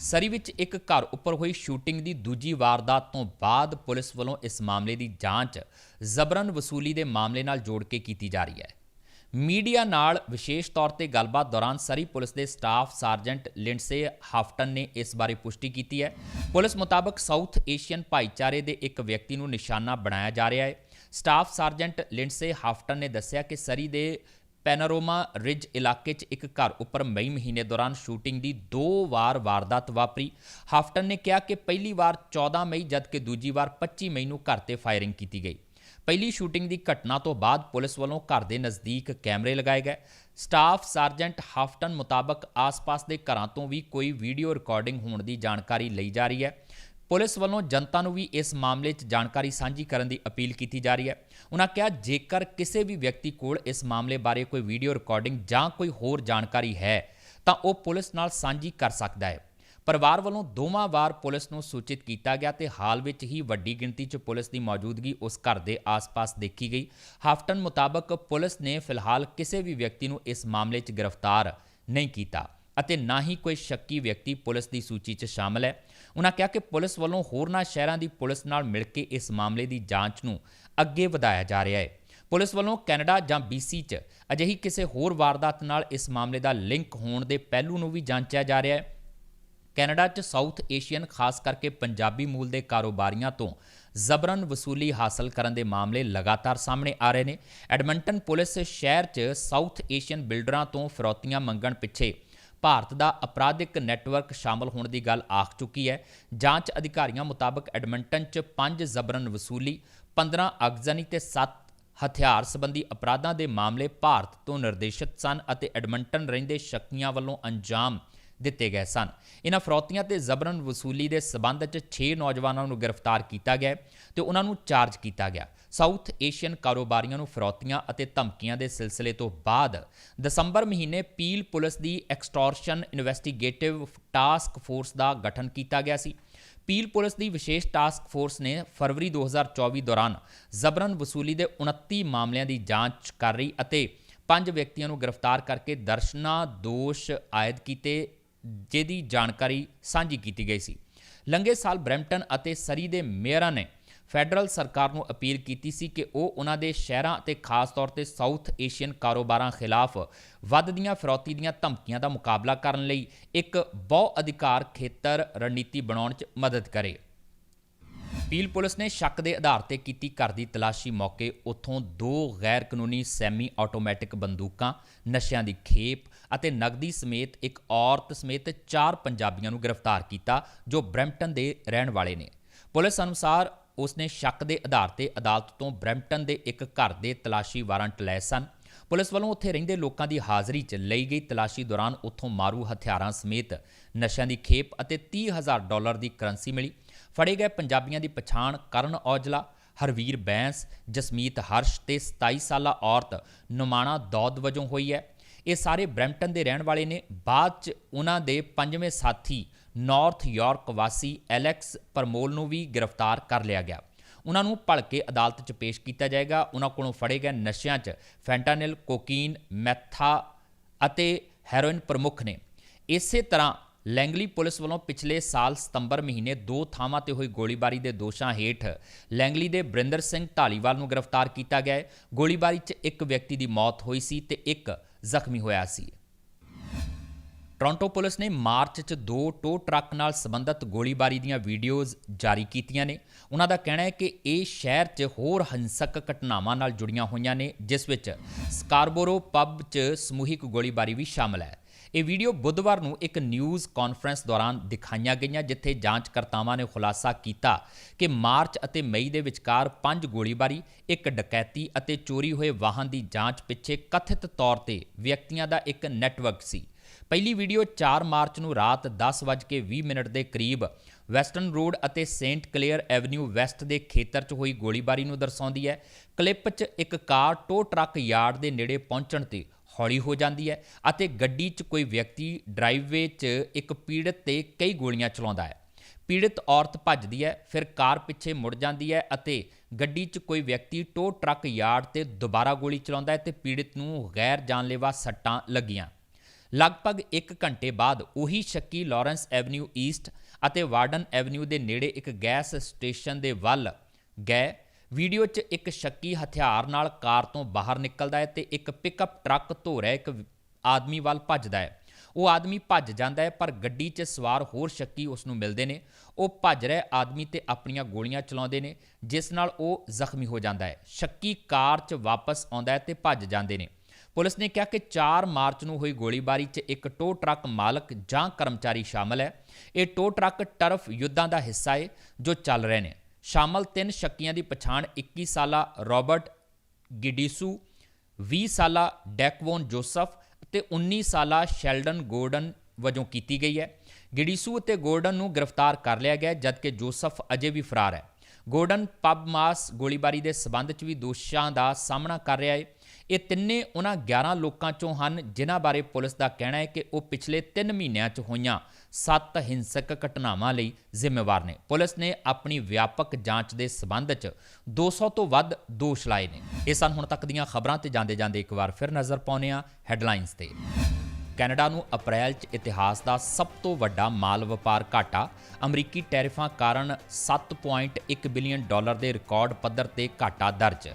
ਸਰੀ ਵਿੱਚ ਇੱਕ ਘਰ ਉੱਪਰ ਹੋਈ ਸ਼ੂਟਿੰਗ ਦੀ ਦੂਜੀ ਵਾਰਦਾਤ ਤੋਂ ਬਾਅਦ ਪੁਲਿਸ ਵੱਲੋਂ ਇਸ ਮਾਮਲੇ ਦੀ ਜਾਂਚ ਜ਼ਬਰਨ ਵਸੂਲੀ ਦੇ ਮਾਮਲੇ ਨਾਲ ਜੋੜ ਕੇ ਕੀਤੀ ਜਾ ਰਹੀ ਹੈ। ਮੀਡੀਆ ਨਾਲ ਵਿਸ਼ੇਸ਼ ਤੌਰ ਤੇ ਗੱਲਬਾਤ ਦੌਰਾਨ ਸਰੀ ਪੁਲਿਸ ਦੇ ਸਟਾਫ ਸਾਰਜੈਂਟ ਲਿੰਡਸੇ ਹਾਫਟਨ ਨੇ ਇਸ ਬਾਰੇ ਪੁਸ਼ਟੀ ਕੀਤੀ ਹੈ। ਪੁਲਿਸ ਮੁਤਾਬਕ ਸਾਊਥ ਏਸ਼ੀਅਨ ਭਾਈਚਾਰੇ ਦੇ ਇੱਕ ਵਿਅਕਤੀ ਨੂੰ ਨਿਸ਼ਾਨਾ ਬਣਾਇਆ ਜਾ ਰਿਹਾ ਹੈ। ਸਟਾਫ ਸਾਰਜੈਂਟ ਲਿੰਡਸੇ ਹਾਫਟਨ ਨੇ ਦੱਸਿਆ ਕਿ ਸਰੀ ਦੇ ਪੈਨੋਰਾਮਾ ਰਿਜ ਇਲਾਕੇ 'ਚ ਇੱਕ ਘਰ ਉੱਪਰ ਮਈ ਮਹੀਨੇ ਦੌਰਾਨ ਸ਼ੂਟਿੰਗ ਦੀ ਦੋ ਵਾਰ ਵਾਰਦਾਤ ਵਾਪਰੀ। ਹਾਫਟਨ ਨੇ ਕਿਹਾ ਕਿ ਪਹਿਲੀ ਵਾਰ 14 ਮਈ ਜਦਕਿ ਦੂਜੀ ਵਾਰ 25 ਮਈ ਨੂੰ ਘਰ ਤੇ ਫਾਇਰਿੰਗ ਕੀਤੀ ਗਈ। ਪਹਿਲੀ ਸ਼ੂਟਿੰਗ ਦੀ ਘਟਨਾ ਤੋਂ ਬਾਅਦ ਪੁਲਿਸ ਵੱਲੋਂ ਘਰ ਦੇ ਨਜ਼ਦੀਕ ਕੈਮਰੇ ਲਗਾਏ ਗਏ। ਸਟਾਫ ਸਾਰਜੈਂਟ ਹਾਫਟਨ ਮੁਤਾਬਕ ਆਸ-ਪਾਸ ਦੇ ਘਰਾਂ ਤੋਂ ਵੀ ਕੋਈ ਵੀਡੀਓ ਰਿਕਾਰਡਿੰਗ ਹੋਣ ਦੀ ਜਾਣਕਾਰੀ ਲਈ ਜਾ ਰਹੀ ਹੈ। ਪੁਲਿਸ ਵੱਲੋਂ ਜਨਤਾ ਨੂੰ ਵੀ ਇਸ ਮਾਮਲੇ 'ਚ ਜਾਣਕਾਰੀ ਸਾਂਝੀ ਕਰਨ ਦੀ ਅਪੀਲ ਕੀਤੀ ਜਾ ਰਹੀ ਹੈ। ਉਹਨਾਂ ਕਿਹਾ, ਜੇਕਰ ਕਿਸੇ ਵੀ ਵਿਅਕਤੀ ਕੋਲ ਇਸ ਮਾਮਲੇ ਬਾਰੇ ਕੋਈ ਵੀਡੀਓ ਰਿਕਾਰਡਿੰਗ ਜਾਂ ਕੋਈ ਹੋਰ ਜਾਣਕਾਰੀ ਹੈ, ਤਾਂ ਉਹ ਪੁਲਿਸ ਨਾਲ ਸਾਂਝੀ ਕਰ ਸਕਦਾ ਹੈ। ਪਰਿਵਾਰ ਵੱਲੋਂ ਦੋਵਾਂ ਵਾਰ ਪੁਲਿਸ ਨੂੰ ਸੂਚਿਤ ਕੀਤਾ ਗਿਆ ਤੇ ਹਾਲ ਵਿੱਚ ਹੀ ਵੱਡੀ ਗਿਣਤੀ 'ਚ ਪੁਲਿਸ ਦੀ ਮੌਜੂਦਗੀ ਉਸ ਘਰ ਦੇ ਆਸ-ਪਾਸ ਦੇਖੀ ਗਈ। ਹਾਫਟਨ ਮੁਤਾਬਕ ਪੁਲਿਸ ਨੇ ਫਿਲਹਾਲ ਕਿਸੇ ਵੀ ਵਿਅਕਤੀ ਨੂੰ ਇਸ ਮਾਮਲੇ 'ਚ ਗ੍ਰਿਫਤਾਰ ਨਹੀਂ ਕੀਤਾ ਅਤੇ ਨਾ ਹੀ ਕੋਈ ਸ਼ੱਕੀ ਵਿਅਕਤੀ ਪੁਲਿਸ ਦੀ ਸੂਚੀ 'ਚ ਸ਼ਾਮਲ ਹੈ। ਉਹਨਾਂ ਕਿਹਾ ਕਿ ਪੁਲਿਸ ਵੱਲੋਂ ਹੋਰਨਾਂ ਸ਼ਹਿਰਾਂ ਦੀ ਪੁਲਿਸ ਨਾਲ ਮਿਲ ਕੇ ਇਸ ਮਾਮਲੇ ਦੀ ਜਾਂਚ ਨੂੰ ਅੱਗੇ ਵਧਾਇਆ ਜਾ ਰਿਹਾ ਹੈ। ਪੁਲਿਸ ਵੱਲੋਂ ਕੈਨੇਡਾ ਜਾਂ BC 'ਚ ਅਜਿਹੀ ਕਿਸੇ ਹੋਰ ਵਾਰਦਾਤ ਨਾਲ ਇਸ ਮਾਮਲੇ ਦਾ ਲਿੰਕ ਹੋਣ ਦੇ ਪਹਿਲੂ ਨੂੰ ਵੀ ਜਾਂਚਿਆ ਜਾ ਰਿਹਾ ਹੈ। ਕੈਨੇਡਾ 'ਚ ਸਾਊਥ ਏਸ਼ੀਅਨ, ਖਾਸ ਕਰਕੇ ਪੰਜਾਬੀ ਮੂਲ ਦੇ ਕਾਰੋਬਾਰੀਆਂ ਤੋਂ ਜ਼ਬਰਨ ਵਸੂਲੀ ਹਾਸਲ ਕਰਨ ਦੇ ਮਾਮਲੇ ਲਗਾਤਾਰ ਸਾਹਮਣੇ ਆ ਰਹੇ ਨੇ। ਐਡਮੰਟਨ ਪੁਲਿਸ ਸ਼ਹਿਰ 'ਚ ਸਾਊਥ ਏਸ਼ੀਅਨ ਬਿਲਡਰਾਂ ਤੋਂ ਫਰੋਤੀਆਂ ਮੰਗਣ ਪਿੱਛੇ ਭਾਰਤ ਦਾ ਅਪਰਾਧਿਕ ਨੈਟਵਰਕ ਸ਼ਾਮਲ ਹੋਣ ਦੀ ਗੱਲ ਆਖ ਚੁੱਕੀ ਹੈ। ਜਾਂਚ ਅਧਿਕਾਰੀਆਂ ਮੁਤਾਬਕ ਐਡਮੰਟਨ 'ਚ 5 ਜ਼ਬਰਨ ਵਸੂਲੀ 15 ਅਗਜ਼ਨੀ ਤੇ 7 ਹਥਿਆਰ ਸੰਬੰਧੀ ਅਪਰਾਧਾਂ ਦੇ ਮਾਮਲੇ ਭਾਰਤ ਤੋਂ ਨਿਰਦੇਸ਼ਿਤ ਸਨ ਅਤੇ ਐਡਮੰਟਨ ਰਹਿੰਦੇ ਸ਼ੱਕੀਆਂ ਵੱਲੋਂ ਅੰਜਾਮ ਦਿੱਤੇ ਗਏ ਸਨ। ਇਹਨਾਂ ਫਰੌਤੀਆਂ ਤੇ ਜ਼ਬਰਨ ਵਸੂਲੀ ਦੇ ਸਬੰਧ 'ਚ 6 ਨੌਜਵਾਨਾਂ ਨੂੰ ਗ੍ਰਿਫਤਾਰ ਕੀਤਾ ਗਿਆ ਤੇ ਉਹਨਾਂ ਨੂੰ ਚਾਰਜ ਕੀਤਾ ਗਿਆ। ਸਾਊਥ ਏਸ਼ੀਅਨ ਕਾਰੋਬਾਰੀਆਂ ਨੂੰ ਫਰੌਤੀਆਂ ਅਤੇ ਧਮਕੀਆਂ ਦੇ ਸਿਲਸਿਲੇ ਤੋਂ ਬਾਅਦ ਦਸੰਬਰ ਮਹੀਨੇ ਪੀਲ ਪੁਲਿਸ ਦੀ ਐਕਸਟੋਰਸ਼ਨ ਇਨਵੈਸਟੀਗੇਟਿਵ ਟਾਸਕ ਫੋਰਸ ਦਾ ਗਠਨ ਕੀਤਾ ਗਿਆ ਸੀ। ਪੀਲ ਪੁਲਿਸ ਦੀ ਵਿਸ਼ੇਸ਼ ਟਾਸਕ ਫੋਰਸ ਨੇ ਫਰਵਰੀ 2024 ਦੌਰਾਨ ਜ਼ਬਰਨ ਵਸੂਲੀ ਦੇ 29 ਮਾਮਲਿਆਂ ਦੀ ਜਾਂਚ ਕਰ ਰਹੀ ਅਤੇ ਪੰਜ ਵਿਅਕਤੀਆਂ ਨੂੰ ਗ੍ਰਿਫਤਾਰ ਕਰਕੇ ਦਰਸ਼ਨਾ ਦੋਸ਼ ਆਇਦ ਕੀਤੇ ਜਿਹਦੀ ਜਾਣਕਾਰੀ ਸਾਂਝੀ ਕੀਤੀ ਗਈ ਸੀ। ਲੰਘੇ ਸਾਲ ਬਰੈਂਪਟਨ ਅਤੇ ਸਰੀ ਦੇ ਮੇਅਰਾਂ ਨੇ ਫੈਡਰਲ ਸਰਕਾਰ ਨੂੰ ਅਪੀਲ ਕੀਤੀ ਸੀ ਕਿ ਉਹ ਉਹਨਾਂ ਦੇ ਸ਼ਹਿਰਾਂ ਅਤੇ ਖਾਸ ਤੌਰ ਤੇ ਸਾਊਥ ਏਸ਼ੀਅਨ ਕਾਰੋਬਾਰਾਂ ਖਿਲਾਫ ਵੱਧਦੀਆਂ ਫਿਰੌਤੀ ਦੀਆਂ ਧਮਕੀਆਂ ਦਾ ਮੁਕਾਬਲਾ ਕਰਨ ਲਈ ਇੱਕ ਬਹੁ ਅਧਿਕਾਰ ਖੇਤਰ ਰਣਨੀਤੀ ਬਣਾਉਣ 'ਚ ਮਦਦ ਕਰੇ। ਪੀਲ ਪੁਲਿਸ ਨੇ ਸ਼ੱਕ ਦੇ ਆਧਾਰ ਤੇ ਕੀਤੀ ਘਰ ਦੀ ਤਲਾਸ਼ੀ ਮੌਕੇ ਉੱਥੋਂ ਦੋ ਗੈਰ ਕਾਨੂੰਨੀ ਸੈਮੀ ਆਟੋਮੈਟਿਕ ਬੰਦੂਕਾਂ, ਨਸ਼ਿਆਂ ਦੀ ਖੇਪ ਅਤੇ ਨਗਦੀ ਸਮੇਤ ਇੱਕ ਔਰਤ ਸਮੇਤ ਚਾਰ ਪੰਜਾਬੀਆਂ ਨੂੰ ਗ੍ਰਿਫਤਾਰ ਕੀਤਾ, ਜੋ ਬ੍ਰੈਂਪਟਨ ਦੇ ਰਹਿਣ ਵਾਲੇ ਨੇ। ਪੁਲਿਸ ਅਨੁਸਾਰ ਉਸਨੇ ਸ਼ੱਕ ਦੇ ਆਧਾਰ ਤੇ ਅਦਾਲਤ ਤੋਂ ਬ੍ਰੈਂਪਟਨ ਦੇ ਇੱਕ ਘਰ ਦੇ ਤਲਾਸ਼ੀ ਵਾਰੰਟ ਲਏ ਸਨ। ਪੁਲਿਸ ਵੱਲੋਂ ਉੱਥੇ ਰਹਿੰਦੇ ਲੋਕਾਂ ਦੀ ਹਾਜ਼ਰੀ 'ਚ ਲਈ ਗਈ ਤਲਾਸ਼ੀ ਦੌਰਾਨ ਉੱਥੋਂ ਮਾਰੂ ਹਥਿਆਰਾਂ ਸਮੇਤ ਨਸ਼ਿਆਂ ਦੀ ਖੇਪ ਅਤੇ 30000 ਡਾਲਰ ਦੀ ਕਰੰਸੀ ਮਿਲੀ। ਫੜੇ ਗਏ ਪੰਜਾਬੀਆਂ ਦੀ ਪਛਾਣ ਕਰਨ ਔਜਲਾ, ਹਰਵੀਰ ਬੈਂਸ, ਜਸਮੀਤ ਹਰਸ਼ ਤੇ 27 ਸਾਲਾ ਔਰਤ ਨੁਮਾਣਾ ਦੌਦ ਵਜੋਂ ਹੋਈ ਹੈ। ਇਹ ਸਾਰੇ ਬ੍ਰੈਂਪਟਨ ਦੇ ਰਹਿਣ ਵਾਲੇ ਨੇ। ਬਾਅਦ 'ਚ ਉਹਨਾਂ ਦੇ ਪੰਜਵੇਂ ਸਾਥੀ ਨਾਰਥ ਯਾਰਕ ਵਾਸੀ ਐਲੈਕਸ ਪਰਮੋਲ ਨੂੰ ਵੀ ਗ੍ਰਿਫਤਾਰ ਕਰ ਲਿਆ ਗਿਆ। ਉਹਨਾਂ ਨੂੰ ਭਲਕੇ ਅਦਾਲਤ 'ਚ ਪੇਸ਼ ਕੀਤਾ ਜਾਏਗਾ। ਉਹਨਾਂ ਕੋਲੋਂ ਫੜੇ ਗਏ ਨਸ਼ਿਆਂ 'ਚ ਫੈਂਟਾਨਿਲ, ਕੋਕੀਨ, ਮੈਥਾ ਅਤੇ ਹੈਰੋਇਨ ਪ੍ਰਮੁੱਖ ਨੇ। ਇਸੇ ਤਰ੍ਹਾਂ ਲੈਂਗਲੀ ਪੁਲਿਸ ਵੱਲੋਂ ਪਿਛਲੇ ਸਾਲ ਸਤੰਬਰ ਮਹੀਨੇ ਦੋ ਥਾਵਾਂ ਤੇ ਹੋਈ ਗੋਲੀਬਾਰੀ ਦੇ ਦੋਸ਼ਾਂ ਹੇਠ ਲੈਂਗਲੀ ਦੇ ਬ੍ਰਿੰਦਰ ਸਿੰਘ ਢਾਲੀਵਾਲ ਨੂੰ ਗ੍ਰਿਫਤਾਰ ਕੀਤਾ ਗਿਆ ਹੈ। ਗੋਲੀਬਾਰੀ 'ਚ ਇੱਕ ਵਿਅਕਤੀ ਦੀ ਮੌਤ ਹੋਈ ਸੀ ਤੇ ਇੱਕ ਜ਼ਖਮੀ ਹੋਇਆ ਸੀ। ਟੋਰਾਂਟੋ ਪੁਲਿਸ ਨੇ ਮਾਰਚ 'ਚ ਦੋ ਟੋ ਟਰੱਕ ਨਾਲ ਸੰਬੰਧਿਤ ਗੋਲੀਬਾਰੀ ਦੀਆਂ ਵੀਡੀਓਜ਼ ਜਾਰੀ ਕੀਤੀਆਂ ਨੇ। ਉਹਨਾਂ ਦਾ ਕਹਿਣਾ ਹੈ ਕਿ ਇਹ ਸ਼ਹਿਰ 'ਚ ਹੋਰ ਹਿੰਸਕ ਘਟਨਾਵਾਂ ਨਾਲ ਜੁੜੀਆਂ ਹੋਈਆਂ ਨੇ, ਜਿਸ ਵਿੱਚ ਸਕਾਰਬੋਰੋ ਪੱਬ 'ਚ ਸਮੂਹਿਕ ਗੋਲੀਬਾਰੀ ਵੀ ਸ਼ਾਮਲ ਹੈ। ਇਹ ਵੀਡੀਓ ਬੁੱਧਵਾਰ ਨੂੰ ਇੱਕ ਨਿਊਜ਼ ਕਾਨਫਰੰਸ ਦੌਰਾਨ ਦਿਖਾਈਆਂ ਗਈਆਂ, ਜਿੱਥੇ ਜਾਂਚਕਰਤਾਵਾਂ ਨੇ ਖੁਲਾਸਾ ਕੀਤਾ ਕਿ ਮਾਰਚ ਅਤੇ ਮਈ ਦੇ ਵਿਚਕਾਰ ਪੰਜ ਗੋਲੀਬਾਰੀ, ਇੱਕ ਡਕੈਤੀ ਅਤੇ ਚੋਰੀ ਹੋਏ ਵਾਹਨ ਦੀ ਜਾਂਚ ਪਿੱਛੇ ਕਥਿਤ ਤੌਰ ਤੇ ਵਿਅਕਤੀਆਂ ਦਾ ਇੱਕ ਨੈਟਵਰਕ ਸੀ। ਪਹਿਲੀ ਵੀਡੀਓ 4 ਮਾਰਚ ਨੂੰ ਰਾਤ 10:20 ਮਿੰਟ ਦੇ ਕਰੀਬ ਵੈਸਟਰਨ ਰੋਡ ਅਤੇ ਸੇਂਟ ਕਲੀਅਰ ਐਵਨਿਊ ਵੈਸਟ ਦੇ ਖੇਤਰ 'ਚ ਹੋਈ ਗੋਲੀਬਾਰੀ ਨੂੰ ਦਰਸਾਉਂਦੀ ਹੈ। ਕਲਿੱਪ 'ਚ ਇੱਕ ਕਾਰ ਟੋ ਟਰੱਕ ਯਾਰਡ ਦੇ ਨੇੜੇ ਪਹੁੰਚਣ ਤੇ ਹੌਲੀ ਹੋ ਜਾਂਦੀ ਹੈ ਅਤੇ ਗੱਡੀ 'ਚ ਕੋਈ ਵਿਅਕਤੀ ਡਰਾਈਵਵੇ 'ਚ ਇੱਕ ਪੀੜਤ ਤੇ ਕਈ ਗੋਲੀਆਂ ਚਲਾਉਂਦਾ ਹੈ। ਪੀੜਤ ਔਰਤ ਭੱਜਦੀ ਹੈ, ਫਿਰ ਕਾਰ ਪਿੱਛੇ ਮੁੜ ਜਾਂਦੀ ਹੈ ਅਤੇ ਗੱਡੀ 'ਚ ਕੋਈ ਵਿਅਕਤੀ ਟੋ ਟਰੱਕ ਯਾਰਡ ਤੇ ਦੁਬਾਰਾ ਗੋਲੀ ਚਲਾਉਂਦਾ ਹੈ ਤੇ ਪੀੜਤ ਨੂੰ ਗੈਰ ਜਾਨਲੇਵਾ ਸੱਟਾਂ ਲੱਗੀਆਂ। ਲਗਭਗ 1 ਘੰਟੇ ਬਾਅਦ ਉਹੀ ਸ਼ੱਕੀ ਲਾਰੈਂਸ ਐਵਨਿਊ ਈਸਟ ਅਤੇ ਵਾਰਡਨ ਐਵਨਿਊ ਦੇ ਨੇੜੇ ਇੱਕ ਗੈਸ ਸਟੇਸ਼ਨ ਦੇ ਵੱਲ ਗਏ ਵੀਡੀਓ 'ਚ ਇੱਕ ਸ਼ੱਕੀ ਹਥਿਆਰ ਨਾਲ ਕਾਰ ਤੋਂ ਬਾਹਰ ਨਿਕਲਦਾ ਹੈ ਤੇ ਇੱਕ ਪਿਕਅਪ ਟਰੱਕ ਧੋ ਰਿਹਾ ਇੱਕ ਆਦਮੀ ਵੱਲ ਭੱਜਦਾ ਹੈ। ਉਹ ਆਦਮੀ ਭੱਜ ਜਾਂਦਾ ਹੈ, ਪਰ ਗੱਡੀ 'ਚ ਸਵਾਰ ਹੋਰ ਸ਼ੱਕੀ ਉਸ ਨੂੰ ਮਿਲਦੇ ਨੇ। ਉਹ ਭੱਜ ਰਿਹਾ ਆਦਮੀ ਤੇ ਆਪਣੀਆਂ ਗੋਲੀਆਂ ਚਲਾਉਂਦੇ ਨੇ, ਜਿਸ ਨਾਲ ਉਹ ਜ਼ਖਮੀ ਹੋ ਜਾਂਦਾ ਹੈ। ਸ਼ੱਕੀ ਕਾਰ 'ਚ ਵਾਪਸ ਆਉਂਦਾ ਹੈ ਤੇ ਭੱਜ ਜਾਂਦੇ ਨੇ। ਪੁਲਿਸ ਨੇ ਕਿਹਾ ਕਿ 4 ਮਾਰਚ ਨੂੰ ਹੋਈ ਗੋਲੀਬਾਰੀ 'ਚ ਇੱਕ ਟੋ ਟਰੱਕ ਮਾਲਕ ਜਾਂ ਕਰਮਚਾਰੀ ਸ਼ਾਮਲ ਹੈ। ਇਹ ਟੋ ਟਰੱਕ ਟਰਫ ਯੁੱਧਾਂ ਦਾ ਹਿੱਸਾ ਹੈ ਜੋ ਚੱਲ ਰਹੇ ਨੇ। ਸ਼ਾਮਲ ਤਿੰਨ ਸ਼ੱਕੀਆਂ ਦੀ ਪਛਾਣ 21 ਸਾਲਾ ਰਾਬਰਟ ਗਿਡੀਸੂ 20 ਸਾਲਾ ਡੈਕਵੋਨ ਜੋਸਫ ਅਤੇ 19 ਸਾਲਾ ਸ਼ੈਲਡਨ ਗੋਰਡਨ ਵਜੋਂ ਕੀਤੀ ਗਈ ਹੈ। ਗਿਡੀਸੂ ਅਤੇ ਗੋਰਡਨ ਨੂੰ ਗ੍ਰਿਫਤਾਰ ਕਰ ਲਿਆ ਗਿਆ ਜਦਕਿ ਜੋਸਫ ਅਜੇ ਵੀ ਫਰਾਰ ਹੈ। ਗੋਰਡਨ ਪਬ ਮਾਸ ਗੋਲੀਬਾਰੀ ਦੇ ਸਬੰਧ 'ਚ ਵੀ ਦੋਸ਼ਾਂ ਦਾ ਸਾਹਮਣਾ ਕਰ ਰਿਹਾ ਹੈ ਇਹ ਤਿੰਨੇ ਉਹਨਾਂ 11 ਲੋਕਾਂ ਚੋਂ ਹਨ ਜਿਨ੍ਹਾਂ ਬਾਰੇ ਪੁਲਿਸ ਦਾ ਕਹਿਣਾ ਹੈ ਕਿ ਉਹ ਪਿਛਲੇ 3 ਮਹੀਨਿਆਂ 'ਚ ਹੋਈਆਂ 7 ਹਿੰਸਕ ਘਟਨਾਵਾਂ ਲਈ ਜ਼ਿੰਮੇਵਾਰ ਨੇ। ਪੁਲਿਸ ਨੇ ਆਪਣੀ ਵਿਆਪਕ ਜਾਂਚ ਦੇ ਸਬੰਧ 'ਚ 200 ਤੋਂ ਵੱਧ ਦੋਸ਼ ਲਾਏ ਨੇ। ਇਹ ਸਨ ਹੁਣ ਤੱਕ ਦੀਆਂ ਖਬਰਾਂ ਤੇ ਜਾਂਦੇ ਜਾਂਦੇ ਇੱਕ ਵਾਰ ਫਿਰ ਨਜ਼ਰ ਪਾਉਂਦੇ ਆ ਹੈਡਲਾਈਨਸ ਤੇ। ਕੈਨੇਡਾ ਨੂੰ ਅਪ੍ਰੈਲ 'ਚ ਇਤਿਹਾਸ ਦਾ ਸਭ ਤੋਂ ਵੱਡਾ ਮਾਲ ਵਪਾਰ ਘਾਟਾ, ਅਮਰੀਕੀ ਟੈਰਿਫਾਂ ਕਾਰਨ 7.1 ਬਿਲੀਅਨ ਡਾਲਰ ਦੇ ਰਿਕਾਰਡ ਪੱਧਰ ਤੇ ਘਾਟਾ ਦਰਜ।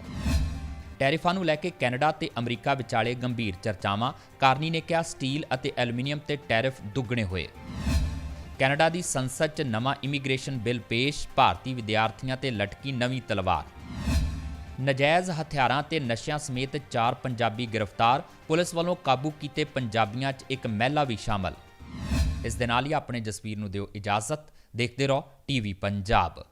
ਟੈਰਿਫਾਂ ਨੂੰ ਲੈ ਕੇ ਕੈਨੇਡਾ ਤੇ ਅਮਰੀਕਾ ਵਿਚਾਲੇ ਗੰਭੀਰ ਚਰਚਾਵਾਂ। ਕਾਰਨੀ ਨੇ ਕਿਹਾ ਸਟੀਲ ਅਤੇ ਐਲੂਮੀਨੀਅਮ ਤੇ ਟੈਰਿਫ ਦੁੱਗਣੇ ਹੋਏ। ਕੈਨੇਡਾ ਦੀ ਸੰਸਦ 'ਚ ਨਵਾਂ ਇਮੀਗ੍ਰੇਸ਼ਨ ਬਿੱਲ ਪੇਸ਼, ਭਾਰਤੀ ਵਿਦਿਆਰਥੀਆਂ ਤੇ ਲਟਕੀ ਨਵੀਂ ਤਲਵਾਰ। ਨਜਾਇਜ਼ ਹਥਿਆਰਾਂ ਤੇ ਨਸ਼ਿਆਂ ਸਮੇਤ ਚਾਰ ਪੰਜਾਬੀ ਗ੍ਰਿਫਤਾਰ। ਪੁਲਿਸ ਵੱਲੋਂ ਕਾਬੂ ਕੀਤੇ ਪੰਜਾਬੀਆਂ 'ਚ ਇੱਕ ਮਹਿਲਾ ਵੀ ਸ਼ਾਮਲ। ਇਸ ਦੇ ਨਾਲ ਹੀ ਆਪਣੇ ਜਸਵੀਰ ਨੂੰ ਦਿਓ ਇਜਾਜ਼ਤ। ਦੇਖਦੇ ਰਹੋ, ਟੀਵੀ ਪੰਜਾਬ।